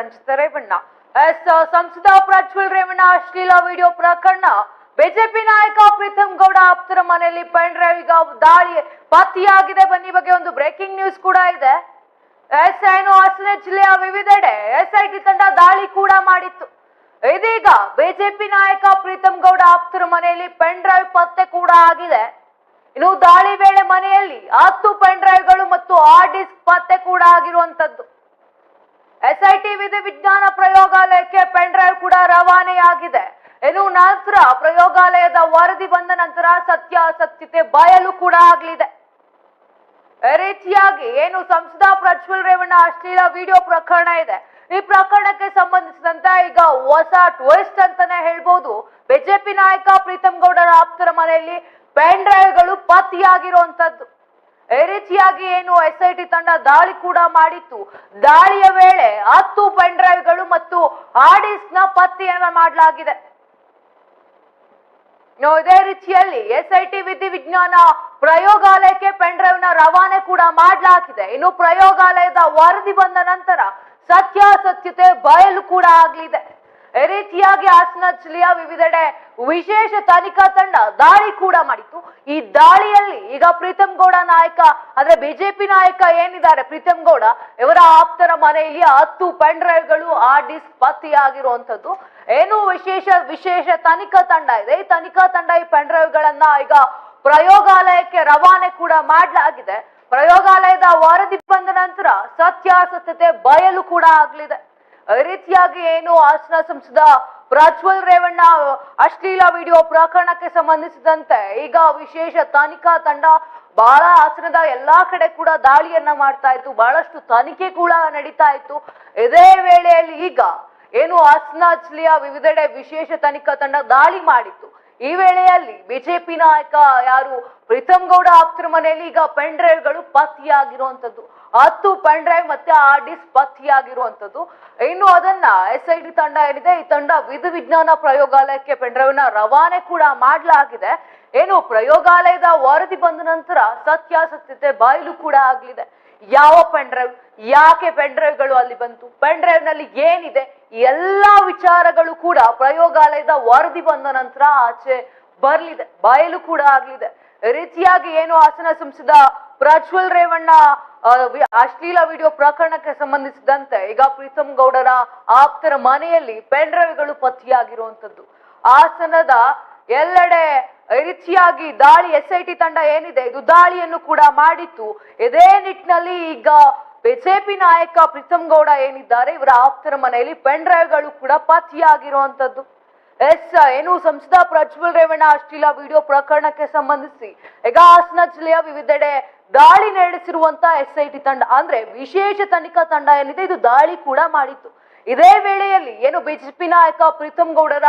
ರಂಜಿತ Revanna S ಸಂಸದ ಪ್ರಜ್ವಲ್ ರೇವಣ್ಣ, ಅಶ್ಲೀಲ video ಪ್ರಕರಣ. ಬಿಜೆಪಿ ನಾಯಕ ಪ್ರೀತಮ್ ಗೌಡ ಆಪ್ತರ ಮನೆಯಲ್ಲಿ ಪೆನ್ ಡ್ರೈವ್ ಈಗ ದಾಳಿ ಪತ್ತೆಯಾಗಿದೆ. ಬನ್ನಿ ಬಗ್ಗೆ ಒಂದು ಬ್ರೇಕಿಂಗ್ ನ್ಯೂಸ್ ಕೂಡ ಇದೆ. ಎಸ್ ಐನು ಹಾಸನ ಜಿಲ್ಲೆಯ ವಿವಿಧೆಡೆ ಎಸ್ಐಟಿ ತಂಡ ದಾಳಿ ಕೂಡ ಮಾಡಿತ್ತು. ಇದೀಗ ಬಿಜೆಪಿ ನಾಯಕ ಪ್ರೀತಮ್ ಗೌಡ ಆಪ್ತರ ಮನೆಯಲ್ಲಿ ಪೆನ್ ಡ್ರೈವ್ ಪತ್ತೆ ಕೂಡ ಆಗಿದೆ. ಇನ್ನು ದಾಳಿ ವೇಳೆ ಮನೆಯಲ್ಲಿ ಹತ್ತು ಪೆನ್ ಡ್ರೈವ್ಗಳು ಮತ್ತು ಹಾರ್ಡ್ ಡಿಸ್ಕ್ ಪತ್ತೆ ಕೂಡ ಆಗಿರುವಂತದ್ದು. ಎಸ್ಐಟಿ ವಿಧಿ ವಿಜ್ಞಾನ ಪ್ರಯೋಗಾಲಯಕ್ಕೆ ಪೆನ್ ಡ್ರೈವ್ ಕೂಡ ರವಾನೆಯಾಗಿದೆ. ಇನ್ನು ನಂತರ ಪ್ರಯೋಗಾಲಯದ ವರದಿ ಬಂದ ನಂತರ ಸತ್ಯ ಸತ್ಯತೆ ಬಯಲು ಕೂಡ ಆಗಲಿದೆ. ರೀತಿಯಾಗಿ ಏನು ಸಂಸದ ಪ್ರಜ್ವಲ್ ರೇವಣ್ಣ ಅಶ್ಲೀಲ ವಿಡಿಯೋ ಪ್ರಕರಣ ಇದೆ. ಈ ಪ್ರಕರಣಕ್ಕೆ ಸಂಬಂಧಿಸಿದಂತೆ ಈಗ ಹೊಸ ಟ್ವಿಸ್ಟ್ ಅಂತಾನೆ ಹೇಳ್ಬೋದು. ಬಿಜೆಪಿ ನಾಯಕ ಪ್ರೀತಮ್ ಗೌಡರ ಆಪ್ತರ ಮನೆಯಲ್ಲಿ ಪೆನ್ ಡ್ರೈವ್ಗಳು ಪತ್ತೆಯಾಗಿರುವಂತದ್ದು. ಈ ರೀತಿಯಾಗಿ ಏನು ಎಸ್ ಐ ಟಿ ತಂಡ ದಾಳಿ ಕೂಡ ಮಾಡಿತ್ತು. ದಾಳಿಯ ವೇಳೆ ಹತ್ತು ಪೆನ್ ಡ್ರೈವ್ಗಳು ಮತ್ತು ಆಡಿಸ್ನ ಪತ್ತೆಯನ್ನ ಮಾಡಲಾಗಿದೆ. ಇದೇ ರೀತಿಯಲ್ಲಿ ಎಸ್ ಐ ಟಿ ವಿಧಿ ವಿಜ್ಞಾನ ಪ್ರಯೋಗಾಲಯಕ್ಕೆ ಪೆನ್ ಡ್ರೈವ್ನ ರವಾನೆ ಕೂಡ ಮಾಡಲಾಗಿದೆ. ಇನ್ನು ಪ್ರಯೋಗಾಲಯದ ವರದಿ ಬಂದ ನಂತರ ಸತ್ಯಾಸತ್ಯತೆ ಬಯಲು ಕೂಡ ಆಗಲಿದೆ. ರೀತಿಯಾಗಿ ಹಾಸನ ಜಿಲ್ಲೆಯ ವಿವಿಧೆಡೆ ವಿಶೇಷ ತನಿಖಾ ತಂಡ ದಾಳಿ ಕೂಡ ಮಾಡಿತ್ತು. ಈ ದಾಳಿಯಲ್ಲಿ ಈಗ ಪ್ರೀತಮ್ ಗೌಡ ನಾಯಕ, ಅಂದ್ರೆ ಬಿಜೆಪಿ ನಾಯಕ ಏನಿದ್ದಾರೆ? ಪ್ರೀತಮ್ ಗೌಡ, ಇವರ ಆಪ್ತರ ಮನೆಯಲ್ಲಿ ಹತ್ತು ಪೆನ್ ಡ್ರೈವ್ಗಳು ಆ ಡಿಸ್ಕ್ ಪತ್ತೆಯಾಗಿರುವಂತದ್ದು ಏನು ವಿಶೇಷ ವಿಶೇಷ ತನಿಖಾ ತಂಡ ಇದೆ. ಈ ತನಿಖಾ ತಂಡ ಈ ಪೆನ್ ಈಗ ಪ್ರಯೋಗಾಲಯಕ್ಕೆ ರವಾನೆ ಕೂಡ ಮಾಡಲಾಗಿದೆ. ಪ್ರಯೋಗಾಲಯದ ವರದಿ ಬಂದ ನಂತರ ಸತ್ಯಾಸತ್ಯತೆ ಬಯಲು ಕೂಡ ಆಗಲಿದೆ. ಈ ರೀತಿಯಾಗಿ ಏನು ಹಾಸನ ಸಂಸದ ಪ್ರಜ್ವಲ್ ರೇವಣ್ಣ, ಅಶ್ಲೀಲ ವಿಡಿಯೋ ಪ್ರಕರಣಕ್ಕೆ ಸಂಬಂಧಿಸಿದಂತೆ ಈಗ ವಿಶೇಷ ತನಿಖಾ ತಂಡ ಬಹಳ ಹಾಸನದ ಎಲ್ಲಾ ಕಡೆ ಕೂಡ ದಾಳಿಯನ್ನ ಮಾಡ್ತಾ ಇತ್ತು. ಬಹಳಷ್ಟು ತನಿಖೆ ಕೂಡ ನಡೀತಾ ಇತ್ತು. ಇದೇ ವೇಳೆಯಲ್ಲಿ ಈಗ ಏನು ಹಾಸನ ಜಿಲ್ಲೆಯ ವಿವಿಧೆಡೆ ವಿಶೇಷ ತನಿಖಾ ತಂಡ ದಾಳಿ ಮಾಡಿತ್ತು. ಈ ವೇಳೆಯಲ್ಲಿ ಬಿಜೆಪಿ ನಾಯಕ ಯಾರು? ಪ್ರೀತಮ್ ಗೌಡ ಆಪ್ತರ ಮನೆಯಲ್ಲಿ ಈಗ ಪೆಂಡ್ರೈವ್ಗಳು ಪತ್ತೆಯಾಗಿರುವಂತದ್ದು. ಹತ್ತು ಪೆನ್ ಡ್ರೈವ್ ಮತ್ತೆ ಆ ಡಿಸ್ ಪತ್ತೆಯಾಗಿರುವಂತದ್ದು ಇನ್ನು ಅದನ್ನ ಎಸ್ ಐ ಡಿ ತಂಡ ಏನಿದೆ, ಈ ತಂಡ ವಿಧಿ ವಿಜ್ಞಾನ ಪ್ರಯೋಗಾಲಯಕ್ಕೆ ಪೆನ್ ರವಾನೆ ಕೂಡ ಮಾಡಲಾಗಿದೆ. ಏನು, ಪ್ರಯೋಗಾಲಯದ ವರದಿ ಬಂದ ನಂತರ ಸತ್ಯಾಸತ್ಯತೆ ಬಾಯಿಲು ಕೂಡ ಆಗಲಿದೆ. ಯಾವ ಪೆನ್ ಡ್ರೈವ್, ಯಾಕೆ ಪೆನ್ ಡ್ರೈವ್ಗಳು ಅಲ್ಲಿ ಬಂತು, ಪೆನ್ ಏನಿದೆ, ಎಲ್ಲಾ ವಿಚಾರಗಳು ಕೂಡ ಪ್ರಯೋಗಾಲಯದ ವರದಿ ಬಂದ ನಂತರ ಆಚೆ ಬರ್ಲಿದೆ, ಬಯಲು ಕೂಡ ಆಗ್ಲಿದೆ. ರೀತಿಯಾಗಿ ಏನು ಹಾಸನ ಸಂಸದ ಪ್ರಜ್ವಲ್ ರೇವಣ್ಣ ಅಶ್ಲೀಲ ವಿಡಿಯೋ ಪ್ರಕರಣಕ್ಕೆ ಸಂಬಂಧಿಸಿದಂತೆ ಈಗ ಪ್ರೀತಮ್ ಗೌಡರ ಆಪ್ತರ ಮನೆಯಲ್ಲಿ ಪೆಂಡ್ರವಿಗಳು ಡ್ರೈವ್ಗಳು ಪತ್ತೆಯಾಗಿರುವಂತದ್ದು ಹಾಸನದ ಎಲ್ಲೆಡೆ ರೀತಿಯಾಗಿ ದಾಳಿ ಎಸ್ ಐ ಟಿ ತಂಡ ಏನಿದೆ, ಇದು ದಾಳಿಯನ್ನು ಕೂಡ ಮಾಡಿತ್ತು. ಇದೇ ನಿಟ್ಟಿನಲ್ಲಿ ಈಗ ಬಿಜೆಪಿ ನಾಯಕ ಪ್ರೀತಮ್ ಗೌಡ ಏನಿದ್ದಾರೆ, ಇವರ ಆಪ್ತರ ಮನೆಯಲ್ಲಿ ಪೆನ್ ಡ್ರೈವ್ಗಳು ಕೂಡ ಪತ್ತೆಯಾಗಿರುವಂತದ್ದು ಎಸ್, ಏನು ಸಂಸದ ಪ್ರಜ್ವಲ್ ರೇವಣ್ಣ ಅಶ್ಲೀಲ ವಿಡಿಯೋ ಪ್ರಕರಣಕ್ಕೆ ಸಂಬಂಧಿಸಿ ಈಗ ಹಾಸನ ಜಿಲ್ಲೆಯ ವಿವಿಧೆಡೆ ದಾಳಿ ನಡೆಸಿರುವಂತ ಎಸ್ ಐ ಟಿ ತಂಡ. ಅಂದ್ರೆ ವಿಶೇಷ ತನಿಖಾ ತಂಡ ಏನಿದೆ, ಇದು ದಾಳಿ ಕೂಡ ಮಾಡಿತ್ತು. ಇದೇ ವೇಳೆಯಲ್ಲಿ ಏನು ಬಿಜೆಪಿ ನಾಯಕ ಪ್ರೀತಮ್ ಗೌಡರ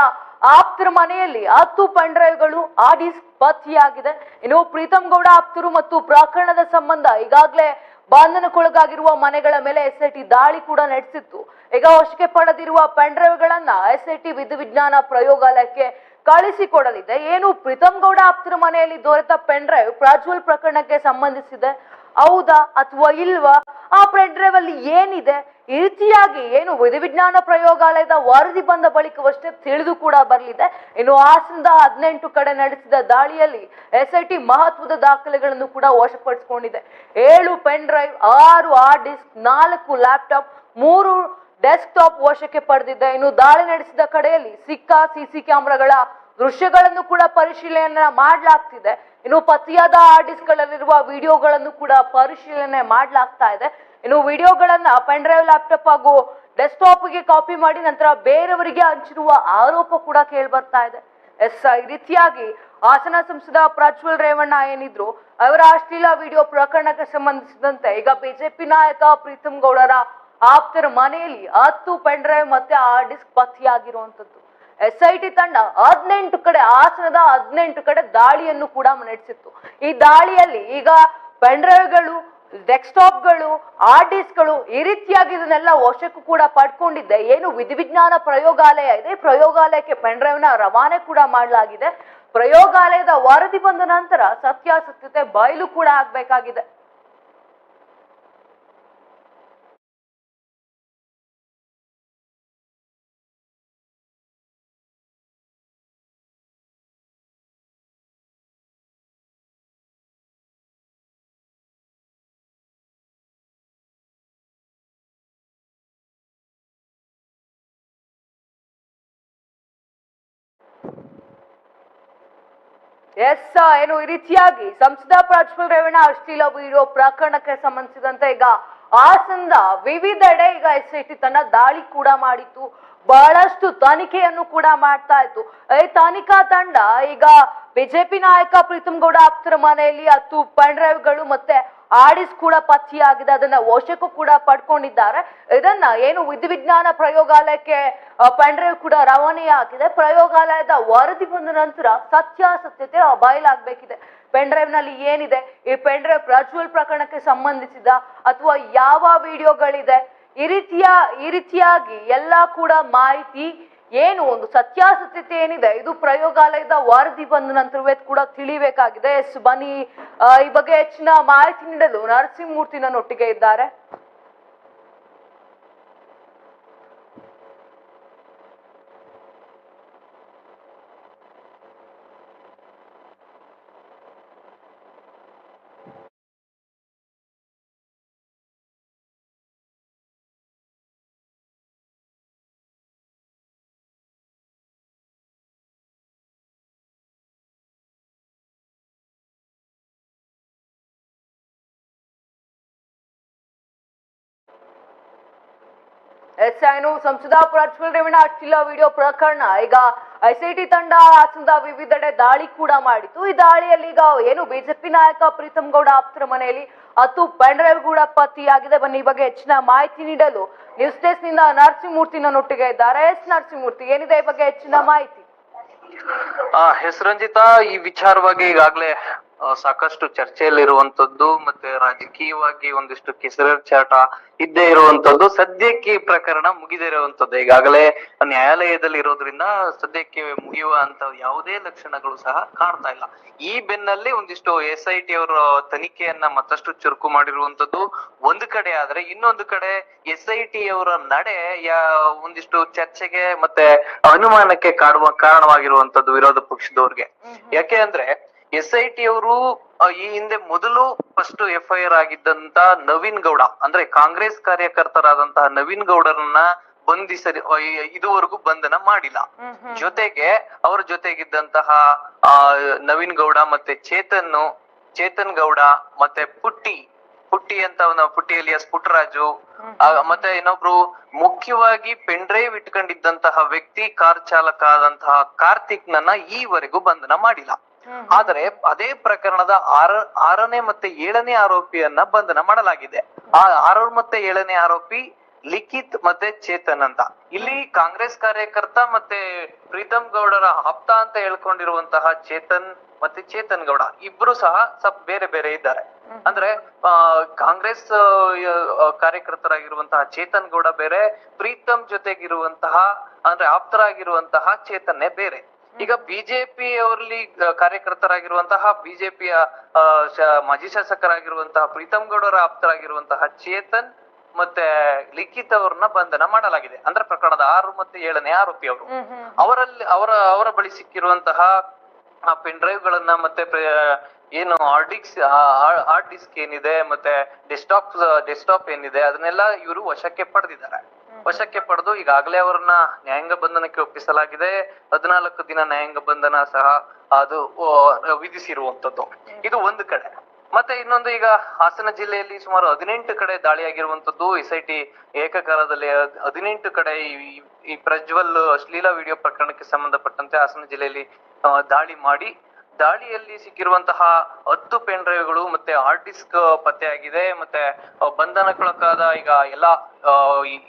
ಆಪ್ತರ ಮನೆಯಲ್ಲಿ ಹತ್ತು ಪಂಡ್ರೈವ್ಗಳು ಡ್ರೈವ್ಗಳು ಆಡಿಸ್ ಪತ್ತೆಯಾಗಿದೆ ಇನ್ನು ಪ್ರೀತಮ್ ಗೌಡ ಆಪ್ತರು ಮತ್ತು ಪ್ರಕರಣದ ಸಂಬಂಧ ಈಗಾಗಲೇ ಬಂಧನಕ್ಕೊಳಗಾಗಿರುವ ಮನೆಗಳ ಮೇಲೆ ಎಸ್ಐಟಿ ದಾಳಿ ಕೂಡ ನಡೆಸಿತ್ತು. ಈಗ ವಶಕ್ಕೆ ಪಡೆದಿರುವ ಪೆನ್ ಡ್ರೈವ್ಗಳನ್ನ ಎಸ್ ಐ ಟಿ ವಿಧಿ ವಿಜ್ಞಾನ ಪ್ರಯೋಗಾಲಯಕ್ಕೆ ಕಳಿಸಿಕೊಡಲಿದೆ. ಏನು ಪ್ರೀತಮ್ ಗೌಡ ಆಪ್ತರ ಮನೆಯಲ್ಲಿ ದೊರೆತ ಪೆಂಡ್ರೈವ್ ಪ್ರಜ್ವಲ್ ಪ್ರಕರಣಕ್ಕೆ ಸಂಬಂಧಿಸಿದೆ? ಹೌದಾ ಅಥವಾ ಇಲ್ವಾ? ಆ ಪೆನ್ ಡ್ರೈವ್ ಅಲ್ಲಿ ಏನಿದೆ? ಈ ರೀತಿಯಾಗಿ ಏನು ವಿಧಿವಿಜ್ಞಾನ ಪ್ರಯೋಗಾಲಯದ ವರದಿ ಬಂದ ಬಳಿಕವಷ್ಟೇ ತಿಳಿದು ಕೂಡ ಬರಲಿದೆ. ಇನ್ನು ಹಾಸನದ ಹದಿನೆಂಟು ಕಡೆ ನಡೆಸಿದ ದಾಳಿಯಲ್ಲಿ ಎಸ್ ಐ ಟಿ ಮಹತ್ವದ ದಾಖಲೆಗಳನ್ನು ಕೂಡ ವಶಪಡಿಸಿಕೊಂಡಿದೆ. ಏಳು ಪೆನ್ ಡ್ರೈವ್, ಆರು ಹಾರ್ಡ್ ಡಿಸ್ಕ್, ನಾಲ್ಕು ಲ್ಯಾಪ್ಟಾಪ್, ಮೂರು ಡೆಸ್ಕ್ಟಾಪ್ ವಶಕ್ಕೆ ಪಡೆದಿದೆ. ಇನ್ನು ದಾಳಿ ನಡೆಸಿದ ಕಡೆಯಲ್ಲಿ ಸಿಕ್ಕ ಸಿಸಿ ಕ್ಯಾಮೆರಾಗಳ ದೃಶ್ಯಗಳನ್ನು ಕೂಡ ಪರಿಶೀಲನೆ ಮಾಡಲಾಗ್ತಿದೆ. ಇನ್ನು ಪತಿಯಾದ ಹಾರ್ಡ್ ಡಿಸ್ಕ್ಗಳಲ್ಲಿರುವ ವಿಡಿಯೋಗಳನ್ನು ಕೂಡ ಪರಿಶೀಲನೆ ಮಾಡಲಾಗ್ತಾ ಇದೆ. ಇನ್ನು ವಿಡಿಯೋಗಳನ್ನ ಪೆನ್ ಡ್ರೈವ್ ಲ್ಯಾಪ್ಟಾಪ್ ಹಾಗೂ ಡೆಸ್ಕ್ಟಾಪ್ಗೆ ಕಾಪಿ ಮಾಡಿ ನಂತರ ಬೇರೆಯವರಿಗೆ ಹಂಚಿರುವ ಆರೋಪ ಕೂಡ ಕೇಳಿ ಬರ್ತಾ ಇದೆ. ಎಸ್ ಈ ರೀತಿಯಾಗಿ ಹಾಸನ ಸಂಸದ ಪ್ರಜ್ವಲ್ ರೇವಣ್ಣ ಏನಿದ್ರು ಅವರ ಅಶ್ಲೀಲ ವಿಡಿಯೋ ಪ್ರಕರಣಕ್ಕೆ ಸಂಬಂಧಿಸಿದಂತೆ ಈಗ ಬಿಜೆಪಿ ನಾಯಕ ಪ್ರೀತಮ್ ಗೌಡರ ಆಪ್ತರ ಮನೆಯಲ್ಲಿ ಹತ್ತು ಪೆನ್ ಡ್ರೈವ್ ಮತ್ತೆ ಆ ಡಿಸ್ಕ್ ಪತ್ತೆಯಾಗಿರುವಂತದ್ದು ಎಸ್ ಐ ಟಿ ತಂಡ ಹದಿನೆಂಟು ಕಡೆ, ಹಾಸನದ ಹದಿನೆಂಟು ಕಡೆ ದಾಳಿಯನ್ನು ಕೂಡ ನಡೆಸಿತ್ತು. ಈ ದಾಳಿಯಲ್ಲಿ ಈಗ ಪೆನ್ ಡ್ರೈವ್ಗಳು ಡೆಸ್ಕ್ಟಾಪ್ಗಳು, ಹಾರ್ಡ್ ಡಿಸ್ಕ್ಗಳು ಈ ರೀತಿಯಾಗಿ ಇದನ್ನೆಲ್ಲ ವಶಕ್ಕೂ ಕೂಡ ಪಡ್ಕೊಂಡಿದ್ದೆ. ಏನು ವಿಧಿವಿಜ್ಞಾನ ಪ್ರಯೋಗಾಲಯ ಇದೆ. ಪ್ರಯೋಗಾಲಯಕ್ಕೆ ಪೆನ್ ಡ್ರೈವ್ನ ರವಾನೆ ಕೂಡ ಮಾಡಲಾಗಿದೆ. ಪ್ರಯೋಗಾಲಯದ ವರದಿ ಬಂದ ನಂತರ ಸತ್ಯಾಸತ್ಯತೆ ಬಯಲು ಕೂಡ ಆಗ್ಬೇಕಾಗಿದೆ. ಎಸ್ ಏನು ಈ ರೀತಿಯಾಗಿ ಸಂಸದ ಪ್ರಜ್ವಲ್ ರೇವಣ್ಣ ಅಶ್ಲೀಲ ವಿಡಿಯೋ ಪ್ರಕರಣಕ್ಕೆ ಸಂಬಂಧಿಸಿದಂತೆ ಈಗ ಹಾಸನದ ವಿವಿಧೆಡೆ ಈಗ ಎಸ್ ಐ ಟಿ ತಂಡ ದಾಳಿ ಕೂಡ ಮಾಡಿತ್ತು. ಬಹಳಷ್ಟು ತನಿಖೆಯನ್ನು ಕೂಡ ಮಾಡ್ತಾ ಇತ್ತು. ಈ ತನಿಖಾ ತಂಡ ಈಗ ಬಿಜೆಪಿ ನಾಯಕ ಪ್ರೀತಮ್ ಗೌಡ ಆಪ್ತರ ಮನೆಯಲ್ಲಿ ಹತ್ತು ಪೆನ್ ಡ್ರೈವ್ಗಳು ಮತ್ತೆ ಆಡಿಸ್ ಕೂಡ ಪತ್ತೆಯಾಗಿದೆ ಅದನ್ನ ವಶಕ್ಕೂ ಕೂಡ ಪಡ್ಕೊಂಡಿದ್ದಾರೆ. ಇದನ್ನ ಏನು ವಿಧಿವಿಜ್ಞಾನ ಪ್ರಯೋಗಾಲಯಕ್ಕೆ ಪೆನ್ ಡ್ರೈವ್ ಕೂಡ ರವಾನೆಯಾಗಿದೆ. ಪ್ರಯೋಗಾಲಯದ ವರದಿ ಬಂದ ನಂತರ ಸತ್ಯಾಸತ್ಯತೆ ಬಯಲಾಗಬೇಕಿದೆ. ಪೆನ್ ಡ್ರೈವ್ನಲ್ಲಿ ಏನಿದೆ? ಈ ಪೆಂಡ್ರೈವ್ ಪ್ರಜ್ವಲ್ ಪ್ರಕರಣಕ್ಕೆ ಸಂಬಂಧಿಸಿದ ಅಥವಾ ಯಾವ ವಿಡಿಯೋಗಳಿದೆ? ಈ ರೀತಿಯ, ಈ ರೀತಿಯಾಗಿ ಎಲ್ಲ ಕೂಡ ಮಾಹಿತಿ ಏನು ಒಂದು ಸತ್ಯಾಸತ್ಯತೆ ಏನಿದೆ? ಇದು ಪ್ರಯೋಗಾಲಯದ ವರದಿ ಬಂದ ನಂತರವೇ ಕೂಡ ತಿಳಿಬೇಕಾಗಿದೆ. ಎಸ್ ಬನ್ನಿ ಈ ಬಗ್ಗೆ ಹೆಚ್ಚಿನ ಮಾಹಿತಿ ನೀಡಲು ನರಸಿಂಹಮೂರ್ತಿ ನನ್ನೊಟ್ಟಿಗೆ ಇದ್ದಾರೆ. ಎಸ್ ಐನು ಸಂಸದ ಪ್ರಜ್ವಲ್ ರೇವಣ್ಣ ವಿಡಿಯೋ ಪ್ರಕರಣ. ಈಗ ಐಸಿಟಿ ತಂಡ ಹಾಸನದ ವಿವಿಧೆಡೆ ದಾಳಿ ಕೂಡ ಮಾಡಿತ್ತು. ಈ ದಾಳಿಯಲ್ಲಿ ಈಗ ಏನು ಬಿಜೆಪಿ ನಾಯಕ ಪ್ರೀತಮ್ ಗೌಡ ಆಪ್ತರ ಮನೆಯಲ್ಲಿ ಹತ್ತು ಪೆಂಡ್ರೈವ್ ಕೂಡ ಬನ್ನಿ, ಈ ಬಗ್ಗೆ ಹೆಚ್ಚಿನ ಮಾಹಿತಿ ನೀಡಲು ನ್ಯೂಸ್ ಡೆಸ್ಕ್ನಿಂದ ನರಸಿಂಹಮೂರ್ತಿ ನೊಟ್ಟಿಗೆ ಇದ್ದಾರೆ. ಎಸ್ ನರಸಿಂಹಮೂರ್ತಿ, ಏನಿದೆ ಈ ಬಗ್ಗೆ ಹೆಚ್ಚಿನ ಮಾಹಿತಿ? ಹೆಸರಂಜಿತಾ, ಈ ವಿಚಾರವಾಗಿ ಈಗಾಗಲೇ ಸಾಕಷ್ಟು ಚರ್ಚೆಯಲ್ಲಿರುವಂತದ್ದು ಮತ್ತೆ ರಾಜಕೀಯವಾಗಿ ಒಂದಿಷ್ಟು ಕೆಸರಾಟ ಇದ್ದೇ ಇರುವಂತದ್ದು ಸದ್ಯಕ್ಕೆ ಈ ಪ್ರಕರಣ ಮುಗಿದಿರುವಂತದ್ದು. ಈಗಾಗಲೇ ನ್ಯಾಯಾಲಯದಲ್ಲಿ ಇರೋದ್ರಿಂದ ಸದ್ಯಕ್ಕೆ ಮುಗಿಯುವ ಅಂತ ಯಾವುದೇ ಲಕ್ಷಣಗಳು ಸಹ ಕಾಣ್ತಾ ಇಲ್ಲ. ಈ ಬೆನ್ನಲ್ಲಿ ಒಂದಿಷ್ಟು ಎಸ್ ಐ ಟಿ ಅವರ ತನಿಖೆಯನ್ನ ಮತ್ತಷ್ಟು ಚುರುಕು ಮಾಡಿರುವಂತದ್ದು ಒಂದು ಕಡೆ ಆದ್ರೆ ಇನ್ನೊಂದು ಕಡೆ ಎಸ್ ಐ ಟಿ ಅವರ ನಡೆ ಯಾ ಒಂದಿಷ್ಟು ಚರ್ಚೆಗೆ ಮತ್ತೆ ಅನುಮಾನಕ್ಕೆ ಕಾಡುವ ಕಾರಣವಾಗಿರುವಂತದ್ದು ವಿರೋಧ ಪಕ್ಷದವ್ರಿಗೆ. ಯಾಕೆ ಅಂದ್ರೆ ಎಸ್ ಐ ಟಿ ಅವರು ಈ ಹಿಂದೆ ಮೊದಲು ಫಸ್ಟ್ ಎಫ್ ಐ ಆರ್ ಆಗಿದ್ದಂತ ನವೀನ್ ಗೌಡ ಅಂದ್ರೆ ಕಾಂಗ್ರೆಸ್ ಕಾರ್ಯಕರ್ತರಾದಂತಹ ನವೀನ್ ಗೌಡರನ್ನ ಬಂಧಿಸ ಇದುವರೆಗೂ ಬಂಧನ ಮಾಡಿಲ್ಲ. ಜೊತೆಗೆ ಅವರ ಜೊತೆಗಿದ್ದಂತಹ ನವೀನ್ ಗೌಡ ಮತ್ತೆ ಚೇತನ್ ಚೇತನ್ ಗೌಡ ಮತ್ತೆ ಪುಟ್ಟಿ ಪುಟ್ಟಿ ಅಂತ ಪುಟ್ಟಿಯಲ್ಲಿಯ ಪುಟ್ಟಿ ಎಲಿಯಸ್ ಪುಟ್ಟರಾಜು ಮತ್ತೆ ಇನ್ನೊಬ್ರು ಮುಖ್ಯವಾಗಿ ಪೆನ್ ಡ್ರೈವ್ ಇಟ್ಕೊಂಡಿದ್ದಂತಹ ವ್ಯಕ್ತಿ ಕಾರ್ ಚಾಲಕ ಆದಂತಹ ಕಾರ್ತಿಕ್ ನನ್ನ ಈವರೆಗೂ ಬಂಧನ ಮಾಡಿಲ್ಲ. ಆದರೆ ಅದೇ ಪ್ರಕರಣದ ಆರ ಆರನೇ ಮತ್ತೆ ಏಳನೇ ಆರೋಪಿಯನ್ನ ಬಂಧನ ಮಾಡಲಾಗಿದೆ. ಆ ಆರು ಮತ್ತೆ ಏಳನೇ ಆರೋಪಿ ಲಿಖಿತ್ ಮತ್ತೆ ಚೇತನ್ ಅಂತ. ಇಲ್ಲಿ ಕಾಂಗ್ರೆಸ್ ಕಾರ್ಯಕರ್ತ ಮತ್ತೆ ಪ್ರೀತಮ್ ಗೌಡರ ಆಪ್ತ ಅಂತ ಹೇಳ್ಕೊಂಡಿರುವಂತಹ ಚೇತನ್ ಮತ್ತೆ ಚೇತನ್ ಗೌಡ ಇಬ್ರು ಸಹ ಸ್ವಲ್ಪ ಬೇರೆ ಬೇರೆ ಇದ್ದಾರೆ. ಅಂದ್ರೆ ಆ, ಕಾಂಗ್ರೆಸ್ ಕಾರ್ಯಕರ್ತರಾಗಿರುವಂತಹ ಚೇತನ್ ಗೌಡ ಬೇರೆ ಪ್ರೀತಮ್ ಜೊತೆಗಿರುವಂತಹ ಅಂದ್ರೆ ಆಪ್ತರಾಗಿರುವಂತಹ ಚೇತನ್ನೇ ಬೇರೆ. ಈಗ ಬಿಜೆಪಿ ಅವರಲ್ಲಿ ಕಾರ್ಯಕರ್ತರಾಗಿರುವಂತಹ ಬಿಜೆಪಿಯ ಮಾಜಿ ಶಾಸಕರಾಗಿರುವಂತಹ ಪ್ರೀತಮ್ ಗೌಡರ ಆಪ್ತರಾಗಿರುವಂತಹ ಚೇತನ್ ಮತ್ತೆ ಲಿಖಿತ್ ಅವ್ರನ್ನ ಬಂಧನ ಮಾಡಲಾಗಿದೆ. ಅಂದ್ರೆ ಪ್ರಕರಣದ ಆರು ಮತ್ತೆ ಏಳನೇ ಆರೋಪಿ ಅವರು. ಅವರಲ್ಲಿ ಅವರ ಅವರ ಬಳಿ ಸಿಕ್ಕಿರುವಂತಹ ಪೆನ್ ಡ್ರೈವ್ ಗಳನ್ನ ಮತ್ತೆ ಏನು ಏನು ಡಿಸ್ಕ್ ಹಾರ್ಡ್ ಡಿಸ್ಕ್ ಏನಿದೆ ಮತ್ತೆ ಡೆಸ್ಕ್ಟಾಪ್ ಡೆಸ್ಕ್ಟಾಪ್ ಏನಿದೆ ಅದನ್ನೆಲ್ಲ ಇವರು ವಶಕ್ಕೆ ಪಡೆದಿದ್ದಾರೆ. ವಶಕ್ಕೆ ಪಡೆದು ಈಗಾಗಲೇ ಅವರನ್ನ ನ್ಯಾಯಾಂಗ ಬಂಧನಕ್ಕೆ ಒಪ್ಪಿಸಲಾಗಿದೆ. ಹದಿನಾಲ್ಕು ದಿನ ನ್ಯಾಯಾಂಗ ಬಂಧನ ಸಹ ಅದು ವಿಧಿಸಿರುವಂತದ್ದು ಇದು ಒಂದು ಕಡೆ. ಮತ್ತೆ ಇನ್ನೊಂದು ಈಗ ಹಾಸನ ಜಿಲ್ಲೆಯಲ್ಲಿ ಸುಮಾರು ಹದಿನೆಂಟು ಕಡೆ ದಾಳಿಯಾಗಿರುವಂತದ್ದು ಎಸ್ ಐ ಟಿ ಏಕಕಾಲದಲ್ಲಿ ಹದ್- ಹದಿನೆಂಟು ಕಡೆ ಈ ಪ್ರಜ್ವಲ್ ಅಶ್ಲೀಲ ವಿಡಿಯೋ ಪ್ರಕರಣಕ್ಕೆ ಸಂಬಂಧಪಟ್ಟಂತೆ ಹಾಸನ ಜಿಲ್ಲೆಯಲ್ಲಿ ದಾಳಿ ಮಾಡಿ ದಾಳಿಯಲ್ಲಿ ಸಿಕ್ಕಿರುವಂತಹ ಹತ್ತು ಪೆನ್ ಡ್ರೈವ್ಗಳು ಮತ್ತೆ ಹಾರ್ಡ್ ಡಿಸ್ಕ್ ಪತ್ತೆಯಾಗಿದೆ. ಮತ್ತೆ ಬಂಧನಕ್ಕೊಳಕ್ಕಾದ ಈಗ ಎಲ್ಲ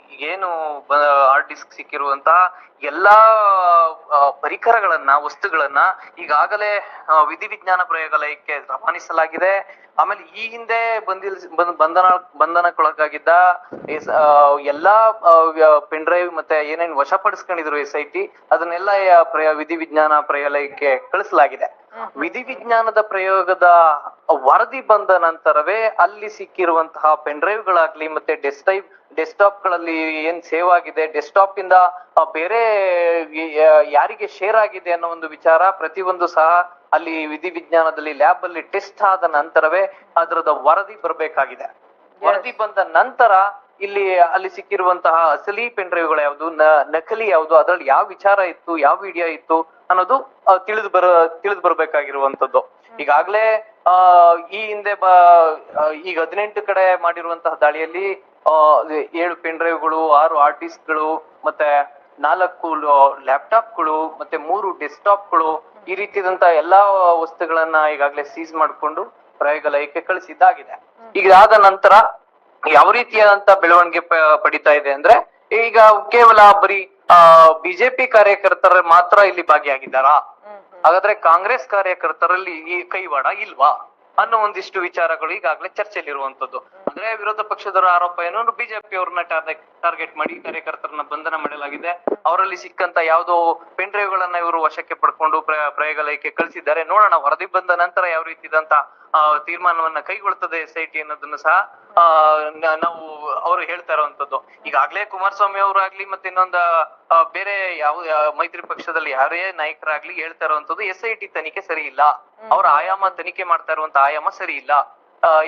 ಏನು ಹಾರ್ಡ್ ಡಿಸ್ಕ್ ಸಿಕ್ಕಿರುವಂತಹ ಎಲ್ಲಾ ಪರಿಕರಗಳನ್ನ, ವಸ್ತುಗಳನ್ನ ಈಗಾಗಲೇ ವಿಧಿ ವಿಧಿವಿಜ್ಞಾನ ಪ್ರಯೋಗಾಲಯಕ್ಕೆ ರವಾನಿಸಲಾಗಿದೆ. ಆಮೇಲೆ ಈ ಹಿಂದೆ ಬಂದಿಲ್, ಬಂದ್- ಬಂಧನ ಬಂಧನಕ್ಕೊಳಗಾಗಿದ್ದ ಎಲ್ಲಾ ಪೆನ್ ಡ್ರೈವ್ ಮತ್ತೆ ಏನೇನ್ ವಶಪಡಿಸ್ಕೊಂಡಿದ್ರು ಎಸ್ ಐ ಟಿ, ಅದನ್ನೆಲ್ಲ ವಿಧಿವಿಜ್ಞಾನ ಪ್ರಯೋಗಾಲಯಕ್ಕೆ ಕಳಿಸಲಾಗಿದೆ. ವಿಧಿವಿಜ್ಞಾನದ ಪ್ರಯೋಗದ ವರದಿ ಬಂದ ನಂತರವೇ ಅಲ್ಲಿ ಸಿಕ್ಕಿರುವಂತಹ ಪೆನ್ ಡ್ರೈವ್ ಗಳಾಗ್ಲಿ ಮತ್ತೆ ಡೆಸ್ಟೈಪ್ ಡೆಸ್ಕ್ಟಾಪ್ಗಳಲ್ಲಿ ಏನ್ ಸೇವ್ ಆಗಿದೆ ಡೆಸ್ಕ್ಟಾಪ್ ಇಂದ ಬೇರೆ ಯಾರಿಗೆ ಶೇರ್ ಆಗಿದೆ ಅನ್ನೋ ಒಂದು ವಿಚಾರ ಪ್ರತಿಯೊಂದು ಸಹ ಅಲ್ಲಿ ವಿಧಿವಿಜ್ಞಾನದಲ್ಲಿ ಲ್ಯಾಬ್ ಅಲ್ಲಿ ಟೆಸ್ಟ್ ಆದ ನಂತರವೇ ಅದರದ ವರದಿ ಬರಬೇಕಾಗಿದೆ. ವರದಿ ಬಂದ ನಂತರ ಇಲ್ಲಿ ಅಲ್ಲಿ ಸಿಕ್ಕಿರುವಂತಹ ಅಸಲಿ ಪೆನ್ ಡ್ರೈವ್ಗಳು ಯಾವ್ದು ನ- ನಕಲಿ ಯಾವ್ದು ಅದ್ರಲ್ಲಿ ಯಾವ ವಿಚಾರ ಇತ್ತು ಯಾವ ವಿಡಿಯೋ ಇತ್ತು ಅನ್ನೋದು ತಿಳಿದು ಬರ ತಿಳಿದು ಬರ್ಬೇಕಾಗಿರುವಂತದ್ದು ಈಗಾಗ್ಲೇ ಆ ಈ ಹಿಂದೆ ಬ ಈಗ ಹದಿನೆಂಟು ಕಡೆ ಮಾಡಿರುವಂತಹ ದಾಳಿಯಲ್ಲಿ ಏಳು ಪೆನ್ ಡ್ರೈವ್ಗಳು ಆರು ಗಳು ಮತ್ತೆ ನಾಲ್ಕು ಲ್ಯಾಪ್ಟಾಪ್ಗಳು ಮತ್ತೆ ಮೂರು ಡೆಸ್ಕ್ಟಾಪ್ಗಳು ಈ ರೀತಿಯಾದಂತಹ ಎಲ್ಲಾ ವಸ್ತುಗಳನ್ನ ಈಗಾಗಲೇ ಸೀಸ್ ಮಾಡಿಕೊಂಡು ಪ್ರಯೋಗಾಲಯಕ್ಕೆ ಕಳಿಸಿದ್ದಾಗಿದೆ. ಆದ ನಂತರ ಯಾವ ರೀತಿಯಾದಂತ ಬೆಳವಣಿಗೆ ಪಡಿತಾ ಇದೆ ಅಂದ್ರೆ ಈಗ ಕೇವಲ ಬರೀ ಬಿಜೆಪಿ ಕಾರ್ಯಕರ್ತರ ಮಾತ್ರ ಇಲ್ಲಿ ಭಾಗಿಯಾಗಿದ್ದಾರಾ? ಹಾಗಾದ್ರೆ ಕಾಂಗ್ರೆಸ್ ಕಾರ್ಯಕರ್ತರಲ್ಲಿ ಈ ಕೈವಾಡ ಇಲ್ವಾ? ಅನ್ನೋ ಒಂದಿಷ್ಟು ವಿಚಾರಗಳು ಈಗಾಗಲೇ ಚರ್ಚೆಯಲ್ಲಿರುವಂತದ್ದು ಅಂದ್ರೆ ವಿರೋಧ ಪಕ್ಷದವರ ಆರೋಪ ಏನು? ಬಿಜೆಪಿ ಅವ್ರನ್ನ ಟಾರ್ಗೆಟ್ ಮಾಡಿ ಕಾರ್ಯಕರ್ತರನ್ನ ಬಂಧನ ಮಾಡಲಾಗಿದೆ. ಅವರಲ್ಲಿ ಸಿಕ್ಕಂತ ಯಾವ್ದೋ ಪೆನ್ ಡ್ರೈವ್ ಗಳನ್ನ ಇವರು ವಶಕ್ಕೆ ಪಡ್ಕೊಂಡು ಪ್ರ- ಪ್ರಯೋಗಾಲಯಕ್ಕೆ ಕಳಿಸಿದ್ದಾರೆ. ನೋಡೋಣ ವರದಿ ಬಂದ ನಂತರ ಯಾವ ರೀತಿದಂತ ಆ, ತೀರ್ಮಾನವನ್ನ ಕೈಗೊಳ್ತದೆ ಎಸ್ ಐ ಟಿ ಅನ್ನೋದನ್ನ ಸಹ ನಾವು ಅವರು ಹೇಳ್ತಾ ಇರುವಂತದ್ದು ಈಗಾಗ್ಲೇ ಕುಮಾರಸ್ವಾಮಿ ಅವರಾಗ್ಲಿ ಮತ್ತೆ ಇನ್ನೊಂದು ಬೇರೆ ಯಾವ ಮೈತ್ರಿ ಪಕ್ಷದಲ್ಲಿ ಯಾರೇ ನಾಯಕರಾಗ್ಲಿ ಹೇಳ್ತಾ ಇರುವಂತದ್ದು ಎಸ್ ಐ ಟಿ ತನಿಖೆ ಸರಿ ಇಲ್ಲ. ಅವರ ಆಯಾಮ ತನಿಖೆ ಮಾಡ್ತಾ ಇರುವಂತ ಆಯಾಮ ಸರಿ ಇಲ್ಲ.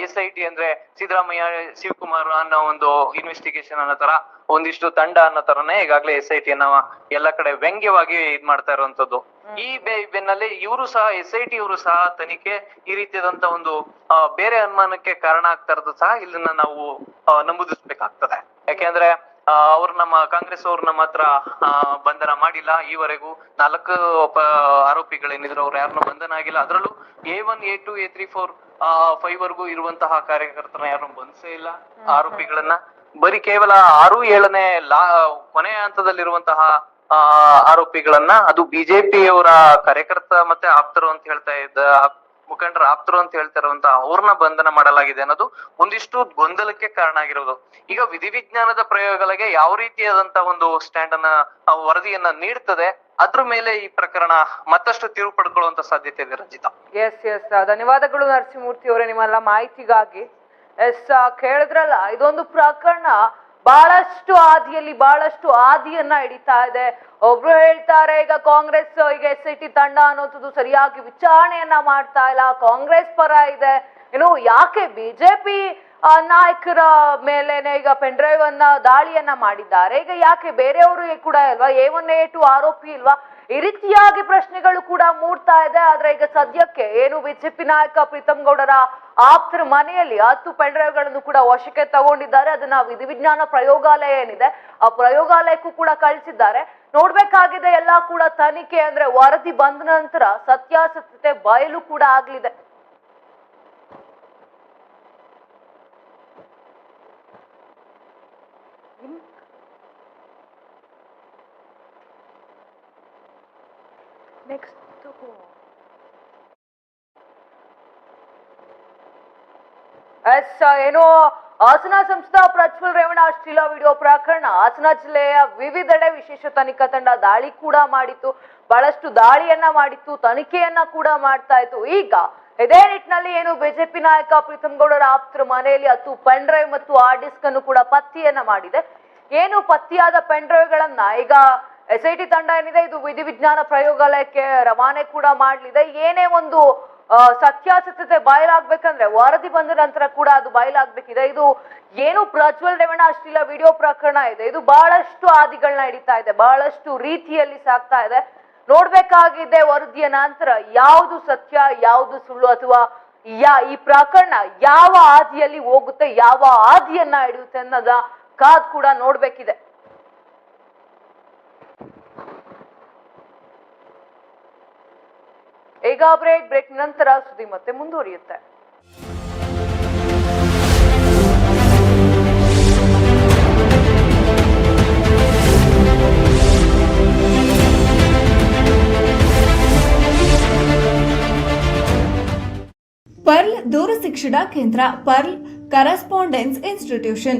ಎಸ್ ಐ ಟಿ ಅಂದ್ರೆ ಸಿದ್ದರಾಮಯ್ಯ ಶಿವಕುಮಾರ್ ಅನ್ನೋ ಒಂದು ಇನ್ವೆಸ್ಟಿಗೇಷನ್ ಅನ್ನೋ ತರ ಒಂದಿಷ್ಟು ತಂಡ ಅನ್ನೋ ತರನೇ ಈಗಾಗ್ಲೇ ಎಸ್ ಐ ಟಿ ಅನ್ನ ಎಲ್ಲ ಕಡೆ ವ್ಯಂಗ್ಯವಾಗಿ ಇದ್ ಮಾಡ್ತಾ ಇರುವಂತದ್ದು ಈ ಬೆನ್ನಲ್ಲೇ ಇವರು ಸಹ ಎಸ್ ಐ ಟಿ ಇವರು ಸಹ ತನಿಖೆ ಈ ರೀತಿಯಾದಂತ ಒಂದು ಬೇರೆ ಅನುಮಾನಕ್ಕೆ ಕಾರಣ ಆಗ್ತಾ ಇರೋದು ಸಹ ಇಲ್ಲನ್ನ ನಾವು ನಮೂದಿಸ್ಬೇಕಾಗ್ತದೆ. ಯಾಕೆಂದ್ರೆ ಅವ್ರು ನಮ್ಮ ಕಾಂಗ್ರೆಸ್ ಅವ್ರು ನಮ್ಮ ಹತ್ರ ಬಂಧನ ಮಾಡಿಲ್ಲ. ಈವರೆಗೂ ನಾಲ್ಕು ಆರೋಪಿಗಳೇನಿದ್ರು ಅವ್ರು ಯಾರನ್ನು ಬಂಧನ ಆಗಿಲ್ಲ. ಅದರಲ್ಲೂ A one A two A three four five ವರ್ಗೂ ಇರುವಂತಹ ಕಾರ್ಯಕರ್ತರನ್ನ ಯಾರು ಬಂಧಿಸೇ ಇಲ್ಲ. ಆರೋಪಿಗಳನ್ನ ಬರೀ ಕೇವಲ ಆರು ಏಳನೇ ಲಾ ಕೊನೆಯ ಹಂತದಲ್ಲಿರುವಂತಹ ಆ ಆರೋಪಿಗಳನ್ನ ಅದು ಬಿಜೆಪಿಯವರ ಕಾರ್ಯಕರ್ತ ಮತ್ತೆ ಆಪ್ತರು ಅಂತ ಹೇಳ್ತಾ ಇದ್ದ ಮುಖಂಡರ ಆಪ್ತರು ಅಂತ ಹೇಳ್ತಾರಂತ ಅವ್ರನ್ನ ಬಂಧನ ಮಾಡಲಾಗಿದೆ ಅನ್ನೋದು ಒಂದಿಷ್ಟು ಗೊಂದಲಕ್ಕೆ ಕಾರಣ ಆಗಿರೋದು. ಈಗ ವಿಧಿವಿಜ್ಞಾನದ ಪ್ರಯೋಗಗಳಿಗೆ ಯಾವ ರೀತಿಯಾದಂತಹ ಒಂದು ಸ್ಟ್ಯಾಂಡ್ ಅನ್ನ ವರದಿಯನ್ನ ನೀಡ್ತದೆ, ಅದ್ರ ಮೇಲೆ ಈ ಪ್ರಕರಣ ಮತ್ತಷ್ಟು ತಿರುವು ಪಡ್ಕೊಳ್ಳುವಂತ ಸಾಧ್ಯತೆ ಇದೆ ರಂಜಿತಾ. ಎಸ್ ಎಸ್ ಧನ್ಯವಾದಗಳು ನರಸಿಂಹಮೂರ್ತಿ ಅವರೇ ನಿಮ್ಮೆಲ್ಲ ಮಾಹಿತಿಗಾಗಿ. ಎಸ್ ಕೇಳಿದ್ರಲ್ಲ, ಇದೊಂದು ಪ್ರಕರಣ ಬಹಳಷ್ಟು ಆದಿಯಲ್ಲಿ ಬಹಳಷ್ಟು ಆದಿಯನ್ನ ಹಿಡಿತಾ ಇದೆ. ಒಬ್ರು ಹೇಳ್ತಾರೆ, ಈಗ ಕಾಂಗ್ರೆಸ್, ಈಗ ಎಸ್ ಐ ಟಿ ತಂಡ ಅನ್ನೋದು ಸರಿಯಾಗಿ ವಿಚಾರಣೆಯನ್ನ ಮಾಡ್ತಾ ಇಲ್ಲ. ಕಾಂಗ್ರೆಸ್ ಪರ ಇದೆ. ಏನು ಯಾಕೆ ಬಿಜೆಪಿ ನಾಯಕರ ಮೇಲೇನೆ ಈಗ ಪೆನ್ಡ್ರೈವ್ ಅನ್ನ ದಾಳಿಯನ್ನ ಮಾಡಿದ್ದಾರೆ? ಈಗ ಯಾಕೆ ಬೇರೆಯವರು ಕೂಡ ಇಲ್ವಾ ಎ ಒನ್, ಎ ಟು ಆರೋಪಿ ಇಲ್ವಾ? ಈ ರೀತಿಯಾಗಿ ಪ್ರಶ್ನೆಗಳು ಕೂಡ ಮೂಡ್ತಾ ಇದೆ. ಆದ್ರೆ ಈಗ ಸದ್ಯಕ್ಕೆ ಏನು ಬಿಜೆಪಿ ನಾಯಕ ಪ್ರೀತಮ್ ಗೌಡರ ಆಪ್ತರ ಮನೆಯಲ್ಲಿ ಹತ್ತು ಪೆಂಡ್ರೈವ್ಗಳನ್ನು ಕೂಡ ವಶಕ್ಕೆ ತಗೊಂಡಿದ್ದಾರೆ. ಅದನ್ನ ವಿಧಿವಿಜ್ಞಾನ ಪ್ರಯೋಗಾಲಯ ಏನಿದೆ, ಆ ಪ್ರಯೋಗಾಲಯಕ್ಕೂ ಕೂಡ ಕಳಿಸಿದ್ದಾರೆ. ನೋಡ್ಬೇಕಾಗಿದೆ ಎಲ್ಲ ಕೂಡ ತನಿಖೆ ಅಂದ್ರೆ ವರದಿ ಬಂದ ನಂತರ ಸತ್ಯಾಸತ್ಯತೆ ಬಯಲು ಕೂಡ ಆಗ್ಲಿದೆ. ನೆಕ್ಸ್ಟ್ ಎಸ್ ಏನೋ ಹಾಸನ ಸಂಸ್ಥಾ ಪ್ರಜ್ವಲ್ ರೇವಣ್ಣ ಅಶ್ಲೀಲ ವಿಡಿಯೋ ಪ್ರಕರಣ ಹಾಸನ ಜಿಲ್ಲೆಯ ವಿವಿಧೆಡೆ ವಿಶೇಷ ತನಿಖಾ ತಂಡ ದಾಳಿ ಕೂಡ ಮಾಡಿತ್ತು ಬಹಳಷ್ಟು ದಾಳಿಯನ್ನ ಮಾಡಿತ್ತು ತನಿಖೆಯನ್ನ ಕೂಡ ಮಾಡ್ತಾ ಇತ್ತು ಈಗ ಇದೇ ನಿಟ್ಟಿನಲ್ಲಿ ಏನು ಬಿಜೆಪಿ ನಾಯಕ ಪ್ರೀತಮ್ ಗೌಡರ ಆಪ್ತರ ಮನೆಯಲ್ಲಿ ಹತ್ತು ಪೆನ್ ಡ್ರೈವ್ ಮತ್ತು ಆ ಡಿಸ್ಕ್ ಅನ್ನು ಕೂಡ ಪತ್ತೆಯನ್ನ ಮಾಡಿದೆ ಏನು ಪತ್ತೆಯಾದ ಪೆನ್ ಡ್ರೈವ್ ಗಳನ್ನ ಈಗ ಎಸ್ ಐ ಟಿ ತಂಡ ಏನಿದೆ, ಇದು ವಿಧಿವಿಜ್ಞಾನ ಪ್ರಯೋಗಾಲಯಕ್ಕೆ ರವಾನೆ ಕೂಡ ಮಾಡಲಿದೆ. ಏನೇ ಒಂದು ಸತ್ಯಾಸತ್ಯತೆ ಬಯಲಾಗ್ಬೇಕಂದ್ರೆ ವರದಿ ಬಂದ ನಂತರ ಕೂಡ ಅದು ಬಯಲಾಗ್ಬೇಕಿದೆ. ಇದು ಏನು ಪ್ರಜ್ವಲ್ ರೇವಣ ಅಷ್ಟಿಲ್ಲ ವಿಡಿಯೋ ಪ್ರಕರಣ ಇದೆ. ಇದು ಬಹಳಷ್ಟು ಹಾದಿಗಳನ್ನ ಹಿಡಿತಾ ಇದೆ, ಬಹಳಷ್ಟು ರೀತಿಯಲ್ಲಿ ಸಾಕ್ತಾ ಇದೆ. ನೋಡ್ಬೇಕಾಗಿದೆ ವರದಿಯ ನಂತರ ಯಾವುದು ಸತ್ಯ, ಯಾವುದು ಸುಳ್ಳು, ಅಥವಾ ಯಾ, ಈ ಪ್ರಕರಣ ಯಾವ ಹಾದಿಯಲ್ಲಿ ಹೋಗುತ್ತೆ, ಯಾವ ಹಾದಿಯನ್ನ ಹಿಡಿಯುತ್ತೆ ಅನ್ನೋದ ಕಾದ್ ಕೂಡ ನೋಡ್ಬೇಕಿದೆ. ಈಗ ಬ್ರೇಕ್ ಬ್ರೇಕ್ ನಂತರ ಸುದ್ದಿ ಮತ್ತೆ ಮುಂದುವರಿಯುತ್ತೆ. ಪರ್ಲ್ ದೂರ ಶಿಕ್ಷಣ ಕೇಂದ್ರ Pearl correspondence institution.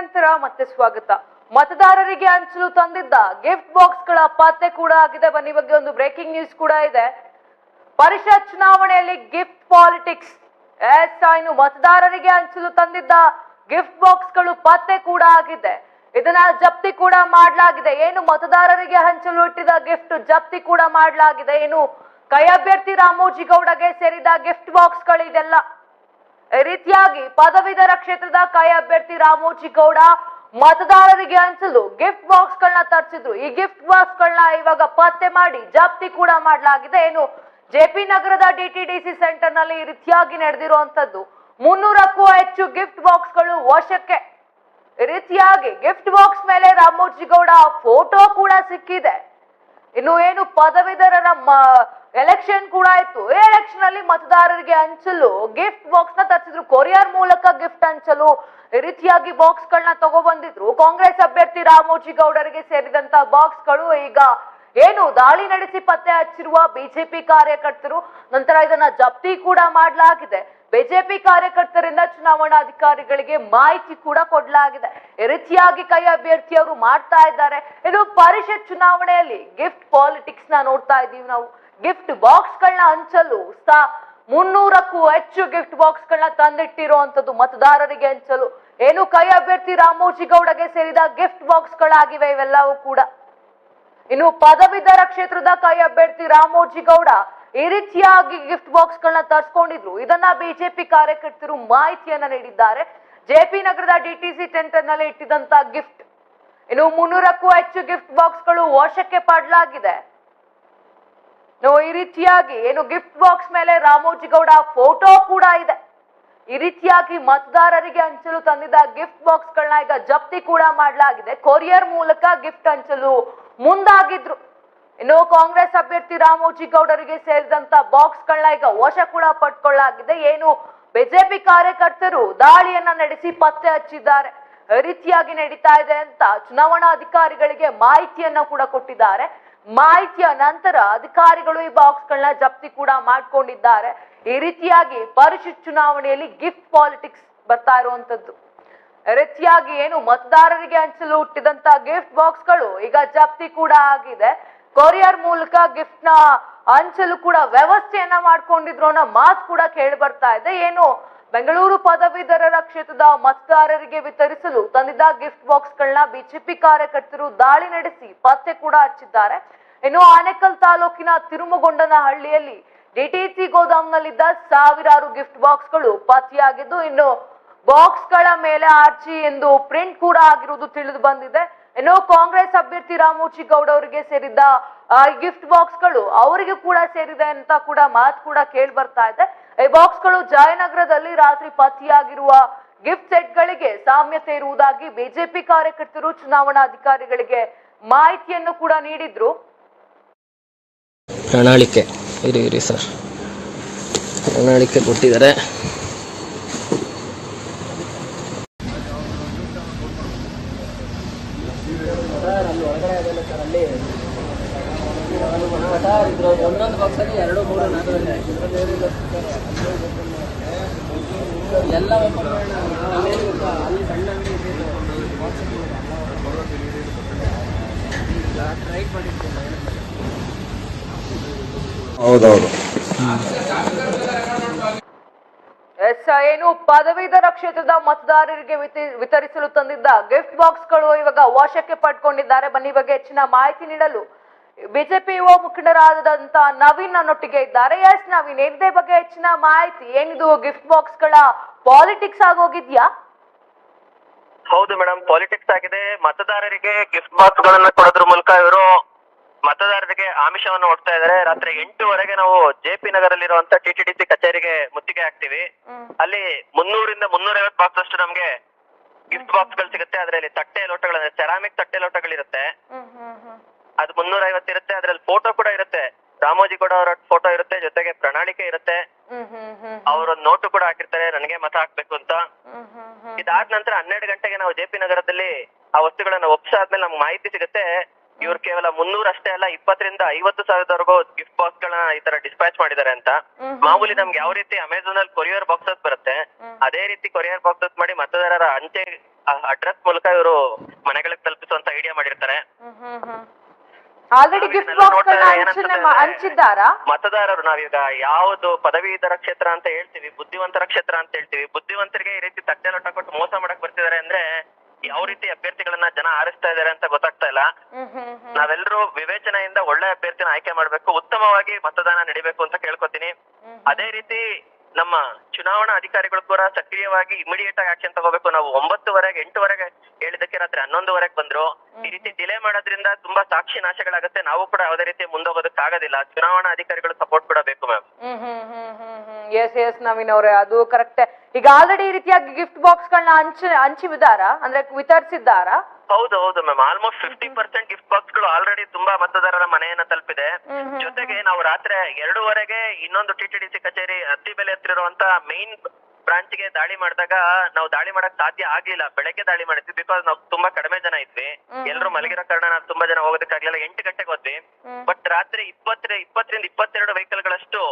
ನಂತರ ಮತ್ತೆ ಸ್ವಾಗತ. ಮತದಾರರಿಗೆ ಹಂಚಲು ತಂದಿದ್ದ ಗಿಫ್ಟ್ ಬಾಕ್ಸ್ಗಳ ಪತ್ತೆ ಕೂಡ ಆಗಿದೆ. ಬನ್ನಿ ಬಗ್ಗೆ ಒಂದು ಬ್ರೇಕಿಂಗ್ ನ್ಯೂಸ್ ಕೂಡ ಇದೆ. ಪರಿಷತ್ ಚುನಾವಣೆಯಲ್ಲಿ ಗಿಫ್ಟ್ ಪಾಲಿಟಿಕ್ಸ್ ಎಸ್ ಇನ್ನು ಮತದಾರರಿಗೆ ಹಂಚಲು ತಂದಿದ್ದ ಗಿಫ್ಟ್ ಬಾಕ್ಸ್ಗಳು ಪತ್ತೆ ಕೂಡ ಆಗಿದೆ. ಇದನ್ನ ಜಪ್ತಿ ಕೂಡ ಮಾಡಲಾಗಿದೆ. ಏನು ಮತದಾರರಿಗೆ ಹಂಚಲು ಇಟ್ಟಿದ್ದ ಗಿಫ್ಟ್ ಜಪ್ತಿ ಕೂಡ ಮಾಡಲಾಗಿದೆ. ಏನು ಕೈ ಅಭ್ಯರ್ಥಿ ರಾಮೋಜಿ ಗೌಡಗೆ ಸೇರಿದ ಗಿಫ್ಟ್ ಬಾಕ್ಸ್ ಗಳಿದೆಲ್ಲ ರೀತಿಯಾಗಿ ಪದವೀಧರ ಕ್ಷೇತ್ರದ ಕೈ ಅಭ್ಯರ್ಥಿ ರಾಮೋಜಿ ಗೌಡ ಮತದಾರರಿಗೆ ಹಂಚಲು ಗಿಫ್ಟ್ ಬಾಕ್ಸ್ ಗಳನ್ನ ತರಿಸಿದ್ರು. ಈ ಗಿಫ್ಟ್ ಬಾಕ್ಸ್ ಗಳನ್ನ ಇವಾಗ ಪತ್ತೆ ಮಾಡಿ ಜಪ್ತಿ ಕೂಡ ಮಾಡಲಾಗಿದೆ. ಏನು ಜೆಪಿ ನಗರದ ಡಿಟಿಡಿಸಿ ಸೆಂಟರ್ನಲ್ಲಿ ಈ ರೀತಿಯಾಗಿ ನಡೆದಿರುವಂತದ್ದು ಮುನ್ನೂರಕ್ಕೂ ಹೆಚ್ಚು ಗಿಫ್ಟ್ ಬಾಕ್ಸ್ಗಳು ವಶಕ್ಕೆ. ರೀತಿಯಾಗಿ ಗಿಫ್ಟ್ ಬಾಕ್ಸ್ ಮೇಲೆ ರಾಮೋಜಿಗೌಡ ಫೋಟೋ ಕೂಡ ಸಿಕ್ಕಿದೆ. ಇನ್ನು ಏನು ಪದವೀಧರರ ಎಲೆಕ್ಷನ್ ಕೂಡ ಆಯ್ತು. ಎಲೆಕ್ಷನ್ ಅಲ್ಲಿ ಮತದಾರರಿಗೆ ಹಂಚಲು ಗಿಫ್ಟ್ ಬಾಕ್ಸ್ನ ತರಿಸಿದ್ರು. ಕೊರಿಯರ್ ಮೂಲಕ ಗಿಫ್ಟ್ ಹಂಚಲು ರೀತಿಯಾಗಿ ಬಾಕ್ಸ್ ಗಳನ್ನ ತಗೊಬಂದಿದ್ರು. ಕಾಂಗ್ರೆಸ್ ಅಭ್ಯರ್ಥಿ ರಾಮೋಜಿ ಗೌಡರಿಗೆ ಸೇರಿದಂತ ಬಾಕ್ಸ್ಗಳು ಈಗ ಏನು ದಾಳಿ ನಡೆಸಿ ಪತ್ತೆ ಹಚ್ಚಿರುವ ಬಿಜೆಪಿ ಕಾರ್ಯಕರ್ತರು. ನಂತರ ಇದನ್ನ ಜಪ್ತಿ ಕೂಡ ಮಾಡಲಾಗಿದೆ. ಬಿಜೆಪಿ ಕಾರ್ಯಕರ್ತರಿಂದ ಚುನಾವಣಾಧಿಕಾರಿಗಳಿಗೆ ಮಾಹಿತಿ ಕೂಡ ಕೊಡಲಾಗಿದೆ. ರೀತಿಯಾಗಿ ಕೈ ಅಭ್ಯರ್ಥಿಯವರು ಮಾಡ್ತಾ ಇದ್ದಾರೆ. ಇದು ಪರಿಷತ್ ಚುನಾವಣೆಯಲ್ಲಿ ಗಿಫ್ಟ್ ಪಾಲಿಟಿಕ್ಸ್ನ ನೋಡ್ತಾ ಇದೀವಿ ನಾವು. ಗಿಫ್ಟ್ ಬಾಕ್ಸ್ ಗಳನ್ನ ಹಂಚಲು ಸಾ ಮುನ್ನೂರಕ್ಕೂ ಹೆಚ್ಚು ಗಿಫ್ಟ್ ಬಾಕ್ಸ್ ಗಳನ್ನ ತಂದಿಟ್ಟಿರುವಂತದ್ದು ಮತದಾರರಿಗೆ ಹಂಚಲು. ಏನು ಕೈ ಅಭ್ಯರ್ಥಿ ರಾಮೋಜಿ ಗೌಡಗೆ ಸೇರಿದ ಗಿಫ್ಟ್ ಬಾಕ್ಸ್ ಗಳಾಗಿವೆ ಇವೆಲ್ಲವೂ ಕೂಡ. ಇನ್ನು ಪದವೀಧರ ಕ್ಷೇತ್ರದ ಕೈ ಅಭ್ಯರ್ಥಿ ರಾಮೋಜಿ ಗೌಡ ಈ ರೀತಿಯಾಗಿ ಗಿಫ್ಟ್ ಬಾಕ್ಸ್ ಗಳನ್ನ ತರ್ಸ್ಕೊಂಡಿದ್ರು. ಇದನ್ನ ಬಿಜೆಪಿ ಕಾರ್ಯಕರ್ತರು ಮಾಹಿತಿಯನ್ನ ನೀಡಿದ್ದಾರೆ. ಜೆಪಿ ನಗರದ ಡಿ ಟಿ ಸಿ ಸೆಂಟರ್ನಲ್ಲಿ ಇಟ್ಟಿದಂತ ಗಿಫ್ಟ್ ಇನ್ನು ಮುನ್ನೂರಕ್ಕೂ ಹೆಚ್ಚು ಗಿಫ್ಟ್ ಬಾಕ್ಸ್ಗಳು ವಶಕ್ಕೆ ಪಡಲಾಗಿದೆ. ಈ ರೀತಿಯಾಗಿ, ಏನು ಗಿಫ್ಟ್ ಬಾಕ್ಸ್ ಮೇಲೆ ರಾಮೋಜಿಗೌಡ ಫೋಟೋ ಕೂಡ ಇದೆ. ಈ ರೀತಿಯಾಗಿ ಮತದಾರರಿಗೆ ಹಂಚಲು ತಂದಿದ್ದ ಗಿಫ್ಟ್ ಬಾಕ್ಸ್ ಗಳನ್ನ ಈಗ ಜಪ್ತಿ ಕೂಡ ಮಾಡಲಾಗಿದೆ. ಕೊರಿಯರ್ ಮೂಲಕ ಗಿಫ್ಟ್ ಹಂಚಲು ಮುಂದಾಗಿದ್ರು. ಇನ್ನು ಕಾಂಗ್ರೆಸ್ ಅಭ್ಯರ್ಥಿ ರಾಮೋಜಿ ಗೌಡರಿಗೆ ಸೇರಿದಂತ ಬಾಕ್ಸ್ ಗಳನ್ನ ಈಗ ವಶ ಕೂಡ ಪಡ್ಕೊಳ್ಳಲಾಗಿದೆ ಏನು ಬಿಜೆಪಿ ಕಾರ್ಯಕರ್ತರು ದಾಳಿಯನ್ನ ನಡೆಸಿ ಪತ್ತೆ ಹಚ್ಚಿದ್ದಾರೆ. ರೀತಿಯಾಗಿ ನಡೀತಾ ಇದೆ ಅಂತ ಚುನಾವಣಾ ಅಧಿಕಾರಿಗಳಿಗೆ ಮಾಹಿತಿಯನ್ನ ಕೂಡ ಕೊಟ್ಟಿದ್ದಾರೆ. ಮಾಹಿತಿಯ ನಂತರ ಅಧಿಕಾರಿಗಳು ಈ ಬಾಕ್ಸ್ ಗಳನ್ನ ಜಪ್ತಿ ಕೂಡ ಮಾಡ್ಕೊಂಡಿದ್ದಾರೆ. ಈ ರೀತಿಯಾಗಿ ಪರಿಷತ್ ಚುನಾವಣೆಯಲ್ಲಿ ಗಿಫ್ಟ್ ಪಾಲಿಟಿಕ್ಸ್ ಬರ್ತಾ ಇರುವಂತದ್ದು. ರೀತಿಯಾಗಿ ಏನು ಮತದಾರರಿಗೆ ಹಂಚಲು ಹುಟ್ಟಿದಂತ ಗಿಫ್ಟ್ ಬಾಕ್ಸ್ಗಳು ಈಗ ಜಪ್ತಿ ಕೂಡ ಆಗಿದೆ. ಕೊರಿಯರ್ ಮೂಲಕ ಗಿಫ್ಟ್ನ ಹಂಚಲು ಕೂಡ ವ್ಯವಸ್ಥೆಯನ್ನ ಮಾಡ್ಕೊಂಡಿದ್ರು ಅನ್ನೋ ಮಾತು ಕೂಡ ಕೇಳಿ ಬರ್ತಾ ಇದೆ. ಏನು ಬೆಂಗಳೂರು ಪದವೀಧರರ ಕ್ಷೇತ್ರದ ಮತದಾರರಿಗೆ ವಿತರಿಸಲು ತಂದಿದ್ದ ಗಿಫ್ಟ್ ಬಾಕ್ಸ್ ಗಳನ್ನ ಬಿಜೆಪಿ ಕಾರ್ಯಕರ್ತರು ದಾಳಿ ನಡೆಸಿ ಪತ್ತೆ ಕೂಡ ಹಚ್ಚಿದ್ದಾರೆ. ಇನ್ನು ಆನೇಕಲ್ ತಾಲೂಕಿನ ತಿರುಮಗೊಂಡನಹಳ್ಳಿಯಲ್ಲಿ ಡಿಟಿಸಿ ಗೋದಾಮ್ನಲ್ಲಿದ್ದ ಸಾವಿರಾರು ಗಿಫ್ಟ್ ಬಾಕ್ಸ್ಗಳು ಪತ್ತೆಯಾಗಿದ್ದು, ಇನ್ನು ಬಾಕ್ಸ್ಗಳ ಮೇಲೆ ಆರ್ಚಿ ಎಂದು ಪ್ರಿಂಟ್ ಕೂಡ ಆಗಿರುವುದು ತಿಳಿದು ಬಂದಿದೆ. ಇನ್ನು ಕಾಂಗ್ರೆಸ್ ಅಭ್ಯರ್ಥಿ ರಾಮೋಜಿ ಗೌಡ ಅವರಿಗೆ ಸೇರಿದ್ದ ಗಿಫ್ಟ್ ಬಾಕ್ಸ್ಗಳು ಅವರಿಗೆ ಕೂಡ ಸೇರಿದೆ ಅಂತ ಕೂಡ ಮಾತು ಕೂಡ ಕೇಳಿ ಬರ್ತಾ ಇದೆ. ಈ ಬಾಕ್ಸ್ಗಳು ಜಯನಗರದಲ್ಲಿ ರಾತ್ರಿ ಪತ್ತೆಯಾಗಿರುವ ಗಿಫ್ಟ್ ಸೆಟ್ ಗಳಿಗೆ ಸಾಮ್ಯತೆ ಇರುವುದಾಗಿ ಬಿಜೆಪಿ ಕಾರ್ಯಕರ್ತರು ಚುನಾವಣಾ ಅಧಿಕಾರಿಗಳಿಗೆ ಮಾಹಿತಿಯನ್ನು ಕೂಡ ನೀಡಿದ್ರು. ಪ್ರಣಾಳಿಕೆ, ಇರಿ ಇರಿ ಸರ್. ಪ್ರಣಾಳಿಕೆ ಕೊಟ್ಟಿದ್ದಾರೆ ಒಂದೊಂದು ಬಾಕ್ಸಲ್ಲಿ ಎರಡು ಮೂರು ನಾಲ್ಕು ಎಲ್ಲ ಅಲ್ಲಿ ಹೌದೌದು. ಎಸ್ ಏನು ಪದವೀಧರ ಕ್ಷೇತ್ರದ ಮತದಾರರಿಗೆ ವಿತರಿಸಲು ತಂದಿದ್ದ ಗಿಫ್ಟ್ ಬಾಕ್ಸ್ಗಳು ಇವಾಗ ವಶಕ್ಕೆ ಪಡ್ಕೊಂಡಿದ್ದಾರೆ. ಬನ್ನಿ ಬಗ್ಗೆ ಹೆಚ್ಚಿನ ಮಾಹಿತಿ ನೀಡಲು ಬಿಜೆಪಿ ಯುವ ಮುಖಂಡರಾದಂತ ನವೀನ್ ನನ್ನೊಟ್ಟಿಗೆ ಇದ್ದಾರೆ. ಎಸ್ ನವೀನ್ ಏನಿದೆ ಬಗ್ಗೆ ಹೆಚ್ಚಿನ ಮಾಹಿತಿ? ಏನಿದು ಗಿಫ್ಟ್ ಬಾಕ್ಸ್ಗಳ ಪಾಲಿಟಿಕ್ಸ್ ಆಗೋಗಿದ್ಯಾ ಹೌದು ಮೇಡಮ್ ಪಾಲಿಟಿಕ್ಸ್ ಆಗಿದೆ. ಮತದಾರರಿಗೆ ಗಿಫ್ಟ್ ಬಾಕ್ಸ್ ಗಳನ್ನ ಕೊಡೋದ್ರ ಮೂಲಕ ಇವರು ಮತದಾರರಿಗೆ ಆಮಿಷವನ್ನು ಒಡ್ತಾ ಇದ್ದಾರೆ. ರಾತ್ರಿ ಎಂಟೂವರೆಗೆ ನಾವು ಜೆ ಪಿ ನಗರಲ್ಲಿರುವಂತ ಟಿ ಟಿ ಡಿ ಸಿ ಕಚೇರಿಗೆ ಮುತ್ತಿಗೆ ಹಾಕ್ತಿವಿ. ಅಲ್ಲಿ ಮುನ್ನೂರಿಂದ ಮುನ್ನೂರೈವತ್ತು ಬಾಕ್ಸ್ ಅಷ್ಟು ನಮ್ಗೆ ಗಿಫ್ಟ್ ಬಾಕ್ಸ್ಗಳು ಸಿಗುತ್ತೆ. ಅದರಲ್ಲಿ ತಟ್ಟೆ ಲೋಟಗಳು ಸೆರಾಮಿಕ್ ತಟ್ಟೆ ಲೋಟಗಳಿರುತ್ತೆ. ಅದು ಮುನ್ನೂರ ಐವತ್ತು ಇರುತ್ತೆ. ಅದ್ರಲ್ಲಿ ಫೋಟೋ ಕೂಡ ಇರುತ್ತೆ. ರಾಮೋಜಿ ಕೂಡ ಅವರ ಫೋಟೋ ಇರುತ್ತೆ. ಜೊತೆಗೆ ಪ್ರಣಾಳಿಕೆ ಇರುತ್ತೆ. ಅವರ ನೋಟು ಕೂಡ ಹಾಕಿರ್ತಾರೆ. ನನಗೆ ಮತ ಹಾಕ್ಬೇಕು ಅಂತ. ಇದಾದ ನಂತರ ಹನ್ನೆರಡು ಗಂಟೆಗೆ ನಾವು ಜೆ ಪಿ ನಗರದಲ್ಲಿ ಆ ವಸ್ತುಗಳನ್ನ ಒಪ್ಸಾದ್ಮೇಲೆ ನಮ್ಗೆ ಮಾಹಿತಿ ಸಿಗುತ್ತೆ. ಇವ್ರು ಕೇವಲ ಮುನ್ನೂರ ಅಷ್ಟೇ ಅಲ್ಲ ಇಪ್ಪತ್ತರಿಂದ ಐವತ್ತು ಸಾವಿರದವರೆಗೂ ಗಿಫ್ಟ್ ಬಾಕ್ಸ್ ಗಳನ್ನ ಈ ತರ ಡಿಸ್ಪ್ಯಾಚ್ ಮಾಡಿದ್ದಾರೆ ಅಂತ. ಮಾಮೂಲಿ ನಮ್ಗೆ ಯಾವ ರೀತಿ ಅಮೆಝಾನ್ ಅಲ್ಲಿ ಕೊರಿಯರ್ ಬಾಕ್ಸಸ್ ಬರುತ್ತೆ ಅದೇ ರೀತಿ ಕೊರಿಯರ್ ಬಾಕ್ಸಸ್ ಮಾಡಿ ಮತದಾರರ ಅಂಚೆ ಅಡ್ರೆಸ್ ಮೂಲಕ ಇವರು ಮನೆಗಳಿಗೆ ತಲುಪಿಸುವಂತ ಐಡಿಯಾ ಮಾಡಿರ್ತಾರೆ. ಆಲ್ರೆಡಿ ಗಿಫ್ಟ್ ಬಾಕ್ಸ್ ಹಂಚನೆ ಹಂಚಿದ್ದಾರಾ ಮತದಾರರು ನಾವೀಗ ಯಾವುದು ಪದವೀಧರ ಕ್ಷೇತ್ರ ಅಂತ ಹೇಳ್ತೀವಿ ಬುದ್ಧಿವಂತರ ಕ್ಷೇತ್ರ ಅಂತ ಹೇಳ್ತೀವಿ. ಬುದ್ಧಿವಂತರಿಗೆ ಈ ರೀತಿ ತಟ್ಟೆ ಲೋಟ ಕೊಟ್ಟು ಮೋಸ ಮಾಡಕ್ ಬರ್ತಿದ್ದಾರೆ ಅಂದ್ರೆ ಯಾವ ರೀತಿ ಅಭ್ಯರ್ಥಿಗಳನ್ನ ಜನ ಆರಿಸ್ತಾ ಇದಾರೆ ಅಂತ ಗೊತ್ತಾಗ್ತಾ ಇಲ್ಲ. ನಾವೆಲ್ಲರೂ ವಿವೇಚನೆಯಿಂದ ಒಳ್ಳೆ ಅಭ್ಯರ್ಥಿನ ಆಯ್ಕೆ ಮಾಡ್ಬೇಕು ಉತ್ತಮವಾಗಿ ಮತದಾನ ನಡಿಬೇಕು ಅಂತ ಕೇಳ್ಕೊತೀನಿ. ಅದೇ ರೀತಿ ನಮ್ಮ ಚುನಾವಣಾ ಅಧಿಕಾರಿಗಳು ಕೂಡ ಸಕ್ರಿಯವಾಗಿ ಇಮಿಡಿಯೇಟ್ ಆಗಿ ಆಕ್ಷನ್ ತಗೋಬೇಕು. ನಾವು ಒಂಬತ್ತುವರೆಗೆ ಎಂಟುವರೆಗೆ ಹೇಳಿದಕ್ಕೆ ರಾತ್ರಿ ಹನ್ನೊಂದುವರೆಗೆ ಬಂದ್ರು. ಈ ರೀತಿ ಡಿಲೇ ಮಾಡೋದ್ರಿಂದ ತುಂಬಾ ಸಾಕ್ಷಿ ನಾಶಗಳಾಗುತ್ತೆ. ನಾವು ಕೂಡ ಯಾವುದೇ ರೀತಿ ಮುಂದೋಗೋದಕ್ಕೆ ಆಗೋದಿಲ್ಲ. ಚುನಾವಣಾ ಅಧಿಕಾರಿಗಳು ಸಪೋರ್ಟ್ ಕೂಡ ಬೇಕು ಮ್ಯಾಮ್ ಎಸ್ ಎಸ್ ನವೀನ್ ಅವರೇ ಅದು ಕರೆಕ್ಟ್ ಈಗ ಆಲ್ರೆಡಿ ಈ ರೀತಿಯಾಗಿ ಗಿಫ್ಟ್ ಬಾಕ್ಸ್ ಗಳನ್ನ ಹಂಚಿ ಹಂಚಿ ಅಂದ್ರೆ ವಿತರಿಸಿದ್ದಾರಾ? ಹೌದು ಹೌದು ma'am almost fifty percent gift ಬಾಕ್ಸ್ಗಳು already ತುಂಬಾ ಮತದಾರರ ಮನೆಯನ್ನ ತಲುಪಿದೆ. ಜೊತೆಗೆ ನಾವು ರಾತ್ರಿ ಎರಡೂವರೆಗೆ ಇನ್ನೊಂದು ಟಿ ಟಿ ಡಿ ಸಿ ಕಚೇರಿ ಅತ್ತಿ ಬೆಲೆ ಹತ್ರ ಇರುವಂತ ಮೈನ್ ಬ್ರಾಂಚ್ಗೆ ದಾಳಿ ಮಾಡಿದಾಗ ನಾವು ದಾಳಿ ಮಾಡಕ್ ಸಾಧ್ಯ ಆಗ್ಲಿಲ್ಲ. ಬೆಳಗ್ಗೆ ದಾಳಿ ಮಾಡಿದ್ವಿ ಬಿಕಾಸ್ ನಾವು ತುಂಬಾ ಕಡಿಮೆ ಜನ ಇದ್ವಿ. ಎಲ್ಲರೂ ಮಲಗಿರೋ ಕಾರಣ ನಾವು ತುಂಬಾ ಜನ ಹೋಗೋದಕ್ಕಾಗ್ಲಿಲ್ಲ. ಎಂಟು ಗಂಟೆಗೆ ಹೋದ್ವಿ. ಬಟ್ ರಾತ್ರಿ ಇಪ್ಪತ್ತರ ಇಪ್ಪತ್ತರಿಂದ ಇಪ್ಪತ್ತೆರಡು ವೆಹಿಕಲ್ ಗಳಷ್ಟು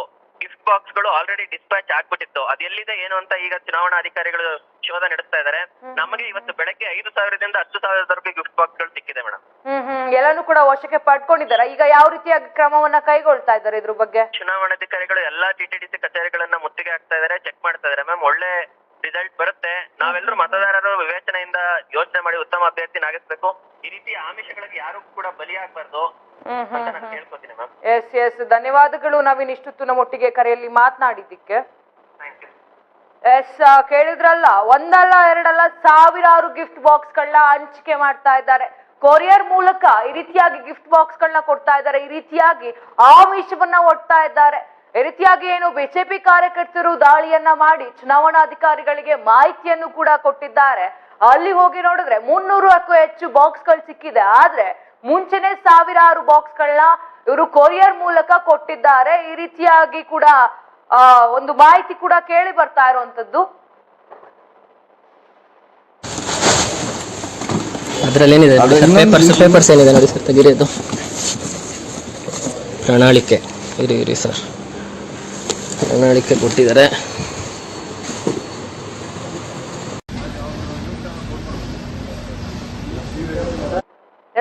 ಗಿಫ್ಟ್ ಬಾಕ್ಸ್ಗಳು ಆಲ್ರೆಡಿ ಡಿಸ್ಪ್ಯಾಚ್ ಆಗ್ಬಿಟ್ಟಿತ್ತು ಅದೆಲ್ಲಿದೆ ಏನು ಅಂತ ಈಗ ಚುನಾವಣಾ ಅಧಿಕಾರಿಗಳು ಶೋಧ ನಡೆಸ್ತಾ ಇದ್ದಾರೆ ನಮಗೆ ಇವತ್ತು ಬೆಳಗ್ಗೆ ಐದು ಸಾವಿರದಿಂದ ಹತ್ತು ಸಾವಿರದವರೆಗೆ ಗಿಫ್ಟ್ ಬಾಕ್ಸ್ಗಳು ಸಿಕ್ಕಿದೆ ಮೇಡಮ್. ಹ್ಮ್ ಹ್ಮ್. ಎಲ್ಲಾನು ಕೂಡ ವಶಕ್ಕೆ ಪಡ್ಕೊಂಡಿದ್ದಾರೆ. ಈಗ ಯಾವ ರೀತಿಯ ಕ್ರಮವನ್ನ ಕೈಗೊಳ್ತಾ ಇದ್ದಾರೆ ಇದ್ರ ಬಗ್ಗೆ? ಚುನಾವಣಾಧಿಕಾರಿಗಳು ಎಲ್ಲಾ ಟಿ ಟಿ ಡಿ ಸಿ ಕಚೇರಿಗಳನ್ನ ಮುತ್ತಿಗೆ ಹಾಕ್ತಾ ಇದಾರೆ ಚೆಕ್ ಮಾಡ್ತಾ ಇದಾರೆ. ಮ್ಯಾಮ್ ಒಳ್ಳೆ ರಿಸಲ್ಟ್ ಬರುತ್ತೆ. ನಾವೆಲ್ಲರೂ ಮತದಾರರು ವಿವೇಚನೆಯಿಂದ ಯೋಚನೆ ಮಾಡಿ ಉತ್ತಮ ಅಭ್ಯರ್ಥಿ ಆಗಿಸ್ಬೇಕು ಈ ರೀತಿ ಆಮಿಷಗಳಿಗೆ ಯಾರು ಕೂಡ ಬಲಿಯಾಗಬಾರ್ದು ಅಂತ ನಾನು ಕೇಳ್ಕೊತೀನಿ ಮ್ಯಾಮ್. ಎಸ್ ಎಸ್ ಧನ್ಯವಾದಗಳು. ನಾವಿನ್ ಇಷ್ಟೊತ್ತು ನಮ್ಮೊಟ್ಟಿಗೆ ಕರೆಯಲ್ಲಿ ಮಾತನಾಡಿದ್ದಕ್ಕೆ. ಥ್ಯಾಂಕ್ ಯು ಎಸ್ ಕೇಳಿದ್ರಲ್ಲ ಒಂದಲ್ಲ ಎರಡಲ್ಲ ಸಾವಿರಾರು ಗಿಫ್ಟ್ ಬಾಕ್ಸ್ ಗಳನ್ನ ಹಂಚಿಕೆ ಮಾಡ್ತಾ ಇದ್ದಾರೆ. ಕೊರಿಯರ್ ಮೂಲಕ ಈ ರೀತಿಯಾಗಿ ಗಿಫ್ಟ್ ಬಾಕ್ಸ್ ಗಳನ್ನ ಕೊಡ್ತಾ ಇದ್ದಾರೆ. ಈ ರೀತಿಯಾಗಿ ಆಮಿಷವನ್ನ ಒಡ್ತಾ ಇದ್ದಾರೆ. ಈ ರೀತಿಯಾಗಿ ಏನು ಬಿಜೆಪಿ ಕಾರ್ಯಕರ್ತರು ದಾಳಿಯನ್ನ ಮಾಡಿ ಚುನಾವಣಾಧಿಕಾರಿಗಳಿಗೆ ಮಾಹಿತಿಯನ್ನು ಕೂಡ ಕೊಟ್ಟಿದ್ದಾರೆ. ಅಲ್ಲಿ ಹೋಗಿ ನೋಡಿದ್ರೆ ಮುನ್ನೂರಕ್ಕೂ ಹೆಚ್ಚು ಬಾಕ್ಸ್ಗಳು ಸಿಕ್ಕಿದೆ. ಆದ್ರೆ ಮುಂಚೆನೆ ಸಾವಿರಾರು ಬಾಕ್ಸ್ ಗಳನ್ನ ಇವರು ಕೊರಿಯರ್ ಮೂಲಕ ಕೊಟ್ಟಿದ್ದಾರೆ. ಈ ರೀತಿಯಾಗಿ ಕೂಡ ಒಂದು ಮಾಹಿತಿ ಕೂಡ ಕೇಳಿ ಬರ್ತಾ ಇರುವಂತದ್ದು. ಅದರಲ್ಲಿ ಏನಿದೆ? ಪೇಪರ್ಸ್ ಪೇಪರ್ಸ್ ಏನಿದೆ ನೋಡಿ ಸರ್ ತೆಗೀರಿ ಅದು ಪ್ರಣಾಳಿಕೆ. ಇರಿ ಇರಿ ಸರ್. ಪ್ರಣಾಳಿಕೆ ಕೊಟ್ಟಿದ್ದಾರೆ.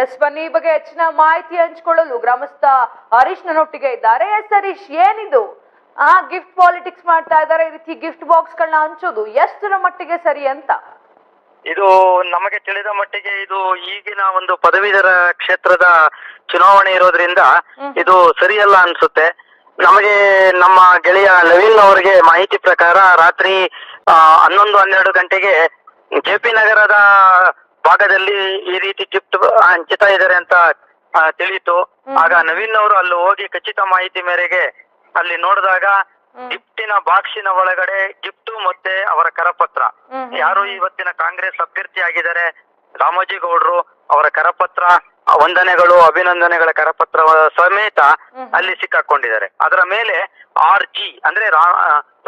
ಎಸ್ ಬನ್ನಿ ಈ ಬಗ್ಗೆ ಹೆಚ್ಚಿನ ಮಾಹಿತಿ ಹಂಚಿಕೊಳ್ಳಲು ಗ್ರಾಮಸ್ಥ ಹರೀಶ್ ನನ್ನೊಟ್ಟಿಗೆ ಇದ್ದಾರೆ. ಎಸ್ ಹರೀಶ್ ಏನಿದು? ಆ ಗಿಫ್ಟ್ ಪಾಲಿಟಿಕ್ಸ್ ಮಾಡ್ತಾ ಇದ್ದಾರೆ. ಈ ರೀತಿ ಗಿಫ್ಟ್ ಬಾಕ್ಸ್ ಗಳನ್ನ ಹಂಚೋದು ಎಷ್ಟರ ಮಟ್ಟಿಗೆ ಸರಿ ಅಂತ? ಇದು ನಮಗೆ ತಿಳಿದ ಮಟ್ಟಿಗೆ ಇದು ಈಗಿನ ಒಂದು ಪದವೀಧರ ಕ್ಷೇತ್ರದ ಚುನಾವಣೆ ಇರೋದ್ರಿಂದ ಇದು ಸರಿಯಲ್ಲ ಅನ್ಸುತ್ತೆ. ನಮಗೆ ನಮ್ಮ ಗೆಳೆಯ ನವೀನ್ ಅವರಿಗೆ ಮಾಹಿತಿ ಪ್ರಕಾರ ರಾತ್ರಿ ಹನ್ನೊಂದು ಹನ್ನೆರಡು ಗಂಟೆಗೆ ಜೆ ಪಿ ನಗರದ ಭಾಗದಲ್ಲಿ ಈ ರೀತಿ ಗಿಫ್ಟ್ ಹಂಚುತ್ತಾ ಇದ್ದಾರೆ ಅಂತ ತಿಳಿಯಿತು. ಆಗ ನವೀನ್ ಅವರು ಅಲ್ಲಿ ಹೋಗಿ ಖಚಿತ ಮಾಹಿತಿ ಮೇರೆಗೆ ಅಲ್ಲಿ ನೋಡಿದಾಗ ಗಿಫ್ಟಿನ ಬಾಕ್ಸಿನ ಒಳಗಡೆ ಗಿಫ್ಟ್ ಮತ್ತೆ ಅವರ ಕರಪತ್ರ. ಯಾರು ಇವತ್ತಿನ ಕಾಂಗ್ರೆಸ್ ಅಭ್ಯರ್ಥಿ ಆಗಿದ್ದಾರೆ? ರಾಮೋಜಿ ಗೌಡ್ರು ಅವರ ಕರಪತ್ರ. ವಂದನೆಗಳು ಅಭಿನಂದನೆಗಳ ಕರಪತ್ರ ಸಮೇತ ಅಲ್ಲಿ ಸಿಕ್ಕಾಕೊಂಡಿದ್ದಾರೆ. ಅದರ ಮೇಲೆ ಆರ್ ಜಿ ಅಂದ್ರೆ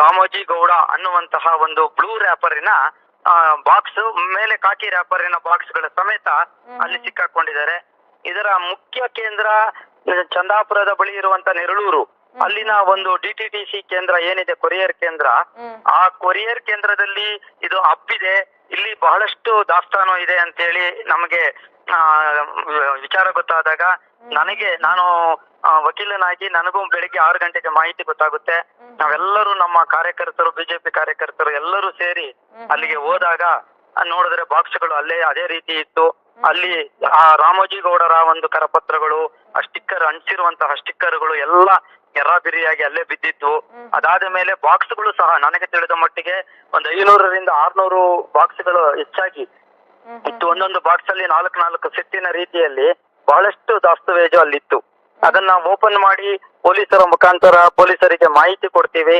ರಾಮೋಜಿ ಗೌಡ ಅನ್ನುವಂತಹ ಒಂದು ಬ್ಲೂ ರ್ಯಾಪರಿನ ಬಾಕ್ಸ್ ಮೇಲೆ ಕಾಕಿ ರ್ಯಾಪರಿನ ಬಾಕ್ಸ್ಗಳ ಸಮೇತ ಅಲ್ಲಿ ಸಿಕ್ಕಾಕೊಂಡಿದ್ದಾರೆ. ಇದರ ಮುಖ್ಯ ಕೇಂದ್ರ ಚಂದಾಪುರದ ಬಳಿ ಇರುವಂತ ನೆರಳೂರು ಅಲ್ಲಿನ ಒಂದು ಡಿ ಟಿ ಟಿ ಸಿ ಕೇಂದ್ರ ಏನಿದೆ ಕೊರಿಯರ್ ಕೇಂದ್ರ ಆ ಕೊರಿಯರ್ ಕೇಂದ್ರದಲ್ಲಿ ಇದು ಅಪ್ಪಿದೆ. ಇಲ್ಲಿ ಬಹಳಷ್ಟು ದಾಸ್ತಾನು ಇದೆ ಅಂತ ಹೇಳಿ ನಮಗೆ ವಿಚಾರ ಗೊತ್ತಾದಾಗ ನನಗೆ ನಾನು ವಕೀಲನಾಗಿ ನನಗೂ ಬೆಳಿಗ್ಗೆ ಆರು ಗಂಟೆಗೆ ಮಾಹಿತಿ ಗೊತ್ತಾಗುತ್ತೆ. ನಾವೆಲ್ಲರೂ ನಮ್ಮ ಕಾರ್ಯಕರ್ತರು ಬಿಜೆಪಿ ಕಾರ್ಯಕರ್ತರು ಎಲ್ಲರೂ ಸೇರಿ ಅಲ್ಲಿಗೆ ಹೋದಾಗ ನೋಡಿದ್ರೆ ಬಾಕ್ಸ್ಗಳು ಅಲ್ಲೇ ಅದೇ ರೀತಿ ಇತ್ತು. ಅಲ್ಲಿ ಆ ರಾಮೋಜಿ ಗೌಡರ ಒಂದು ಕರಪತ್ರಗಳು ಆ ಸ್ಟಿಕ್ಕರ್ ಅಂಟಿಸಿರುವಂತಹ ಸ್ಟಿಕ್ಕರ್ಗಳು ಎಲ್ಲ ಎರಾಬಿರಿಯಾಗಿ ಅಲ್ಲೇ ಬಿದ್ದಿದ್ವು ಅದಾದ ಮೇಲೆ ಬಾಕ್ಸ್ಗಳು ಸಹ ನನಗೆ ತಿಳಿದ ಮಟ್ಟಿಗೆ ಒಂದು ಐನೂರರಿಂದ ಆರ್ನೂರು ಬಾಕ್ಸ್ಗಳು ಹೆಚ್ಚಾಗಿ ಇತ್ತು. ಒಂದೊಂದು ಬಾಕ್ಸ್ ಅಲ್ಲಿ ನಾಲ್ಕು ನಾಲ್ಕು ಸೆಟ್ಟಿನ ರೀತಿಯಲ್ಲಿ ಬಹಳಷ್ಟು ದಾಸ್ತವೇಜು ಅಲ್ಲಿತ್ತು ಅದನ್ನ ಓಪನ್ ಮಾಡಿ ಪೊಲೀಸರ ಮುಖಾಂತರ ಪೊಲೀಸರಿಗೆ ಮಾಹಿತಿ ಕೊಡ್ತೀವಿ.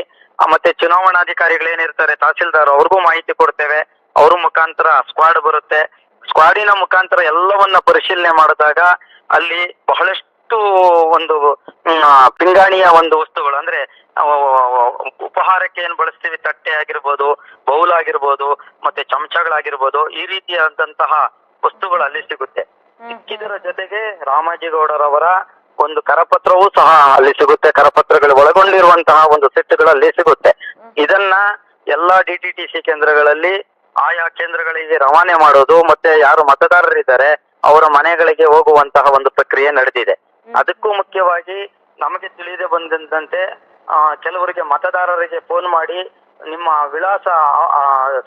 ಮತ್ತೆ ಚುನಾವಣಾಧಿಕಾರಿಗಳೇನಿರ್ತಾರೆ ತಹಸೀಲ್ದಾರ್ ಅವ್ರಿಗೂ ಮಾಹಿತಿ ಕೊಡ್ತೇವೆ. ಅವ್ರ ಮುಖಾಂತರ ಸ್ಕ್ವಾಡ್ ಬರುತ್ತೆ. ಸ್ಕ್ವಾಡಿನ ಮುಖಾಂತರ ಎಲ್ಲವನ್ನ ಪರಿಶೀಲನೆ ಮಾಡಿದಾಗ ಅಲ್ಲಿ ಬಹಳಷ್ಟು ಒಂದು ಪಿಂಗಾಣಿಯ ಒಂದು ವಸ್ತುಗಳು ಅಂದ್ರೆ ಉಪಹಾರಕ್ಕೆ ಏನ್ ಬಳಸ್ತೀವಿ? ತಟ್ಟೆ ಆಗಿರ್ಬೋದು ಬೌಲ್ ಆಗಿರ್ಬೋದು ಮತ್ತೆ ಚಮಚಗಳಾಗಿರ್ಬೋದು ಈ ರೀತಿಯಾದಂತಹ ವಸ್ತುಗಳು ಅಲ್ಲಿ ಸಿಗುತ್ತೆ ಸಿಕ್ಕಿದರ ಜೊತೆಗೆ ರಾಮಾಜಿಗೌಡರವರ ಒಂದು ಕರಪತ್ರವೂ ಸಹ ಅಲ್ಲಿ ಸಿಗುತ್ತೆ. ಕರಪತ್ರಗಳು ಒಳಗೊಂಡಿರುವಂತಹ ಒಂದು ಸೆಟ್ಗಳು ಅಲ್ಲಿ ಸಿಗುತ್ತೆ ಇದನ್ನ ಎಲ್ಲಾ ಡಿ ಟಿ ಟಿ ಸಿ ಕೇಂದ್ರಗಳಲ್ಲಿ ಆಯಾ ಕೇಂದ್ರಗಳಿಗೆ ರವಾನೆ ಮಾಡೋದು ಮತ್ತೆ ಯಾರು ಮತದಾರರಿದ್ದಾರೆ ಅವರ ಮನೆಗಳಿಗೆ ಹೋಗುವಂತಹ ಒಂದು ಪ್ರಕ್ರಿಯೆ ನಡೆದಿದೆ. ಅದಕ್ಕೂ ಮುಖ್ಯವಾಗಿ ನಮಗೆ ತಿಳಿದು ಬಂದಂತೆ ಕೆಲವರಿಗೆ ಮತದಾರರಿಗೆ ಫೋನ್ ಮಾಡಿ ನಿಮ್ಮ ವಿಳಾಸ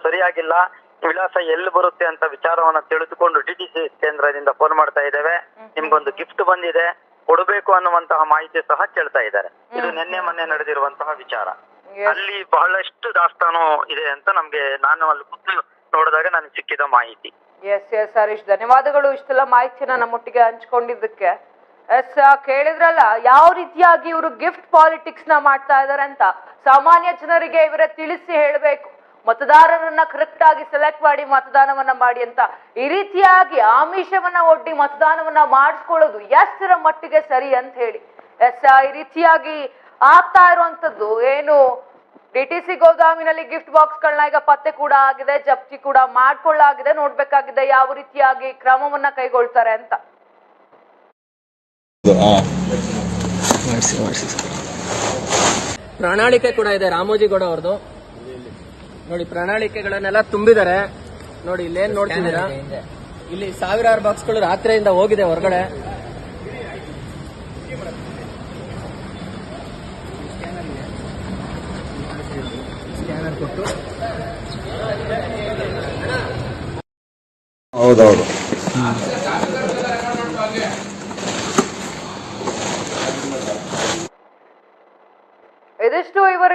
ಸರಿಯಾಗಿಲ್ಲ ವಿಳಾಸ ಎಲ್ಲಿ ಬರುತ್ತೆ ಅಂತ ವಿಚಾರವನ್ನ ತಿಳಿದುಕೊಂಡು ಡಿಟಿಸಿ ಟಿ ಸಿ ಕೇಂದ್ರದಿಂದ ಫೋನ್ ಮಾಡ್ತಾ ಇದ್ದೇವೆ. ನಿಮ್ಗೊಂದು ಗಿಫ್ಟ್ ಬಂದಿದೆ ಕೊಡಬೇಕು ಅನ್ನುವಂತಹ ಮಾಹಿತಿ ಸಹ ಕೇಳ್ತಾ ಇದ್ದಾರೆ. ಇದು ನಿನ್ನೆ ಮೊನ್ನೆ ನಡೆದಿರುವಂತಹ ವಿಚಾರ. ಅಲ್ಲಿ ಬಹಳಷ್ಟು ದಾಸ್ತಾನು ಇದೆ ಅಂತ ನಮ್ಗೆ ನಾನು ಅಲ್ಲಿ ಕೂತು ನೋಡಿದಾಗ ನನಗೆ ಸಿಕ್ಕಿದ ಮಾಹಿತಿ. ಎಸ್ ಎಸ್ ಹರೀಶ್ ಧನ್ಯವಾದಗಳು. ಇಷ್ಟೆಲ್ಲ ಮಾಹಿತಿನ ನಮ್ಮೊಟ್ಟಿಗೆ ಹಂಚ್ಕೊಂಡಿದ್ದಕ್ಕೆ. ಎಸ್ ಕೇಳಿದ್ರಲ್ಲ, ಯಾವ ರೀತಿಯಾಗಿ ಇವರು ಗಿಫ್ಟ್ ಪಾಲಿಟಿಕ್ಸ್ನ ಮಾಡ್ತಾ ಇದಾರೆ ಅಂತ ಸಾಮಾನ್ಯ ಜನರಿಗೆ ಇವರ ತಿಳಿಸಿ ಹೇಳಬೇಕು. ಮತದಾರರನ್ನ ಕರೆಕ್ಟ್ ಆಗಿ ಸೆಲೆಕ್ಟ್ ಮಾಡಿ ಮತದಾನವನ್ನ ಮಾಡಿ ಅಂತ. ಈ ರೀತಿಯಾಗಿ ಆಮಿಷವನ್ನ ಒಡ್ಡಿ ಮತದಾನವನ್ನ ಮಾಡಿಸ್ಕೊಳ್ಳೋದು ಎಷ್ಟರ ಮಟ್ಟಿಗೆ ಸರಿ ಅಂತ ಹೇಳಿ. ಎಸ್ ಈ ರೀತಿಯಾಗಿ ಆಗ್ತಾ ಇರುವಂತದ್ದು ಏನು? ಡಿ ಟಿ ಸಿ ಗೋದಾಮಿನಲ್ಲಿ ಗಿಫ್ಟ್ ಬಾಕ್ಸ್ ಗಳನ್ನ ಈಗ ಪತ್ತೆ ಕೂಡ ಆಗಿದೆ, ಜಪ್ತಿ ಕೂಡ ಮಾಡ್ಕೊಳ್ಳಾಗಿದೆ, ನೋಡ್ಬೇಕಾಗಿದೆ ಯಾವ ರೀತಿಯಾಗಿ ಕ್ರಮವನ್ನ ಕೈಗೊಳ್ತಾರೆ ಅಂತ. ಪ್ರಣಾಳಿಕೆ ಕೂಡ ಇದೆ ರಾಮೋಜಿಗೌಡ ಅವ್ರದ್ದು ನೋಡಿ ಪ್ರಣಾಳಿಕೆಗಳನ್ನೆಲ್ಲ ತುಂಬಿದ್ದಾರೆ. ನೋಡಿ ಇಲ್ಲೇನ್ ನೋಡ್ತಿದ್ದೀರಾ? ಇಲ್ಲಿ ಸಾವಿರಾರು ಬಾಕ್ಸ್ಗಳು ರಾತ್ರಿಯಿಂದ ಹೋಗಿದೆ ಹೊರಗಡೆ. ಹೌದೌದು.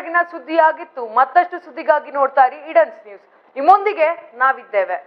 ಇವರೆಗಿನ ಸುದ್ದಿಯಾಗಿತ್ತು ಮತ್ತಷ್ಟು ಸುದ್ದಿಗಾಗಿ ನೋಡ್ತಾ ಇರಿ ಇಡನ್ಸ್ ನ್ಯೂಸ್. ನಿಮ್ಮೊಂದಿಗೆ ನಾವಿದ್ದೇವೆ.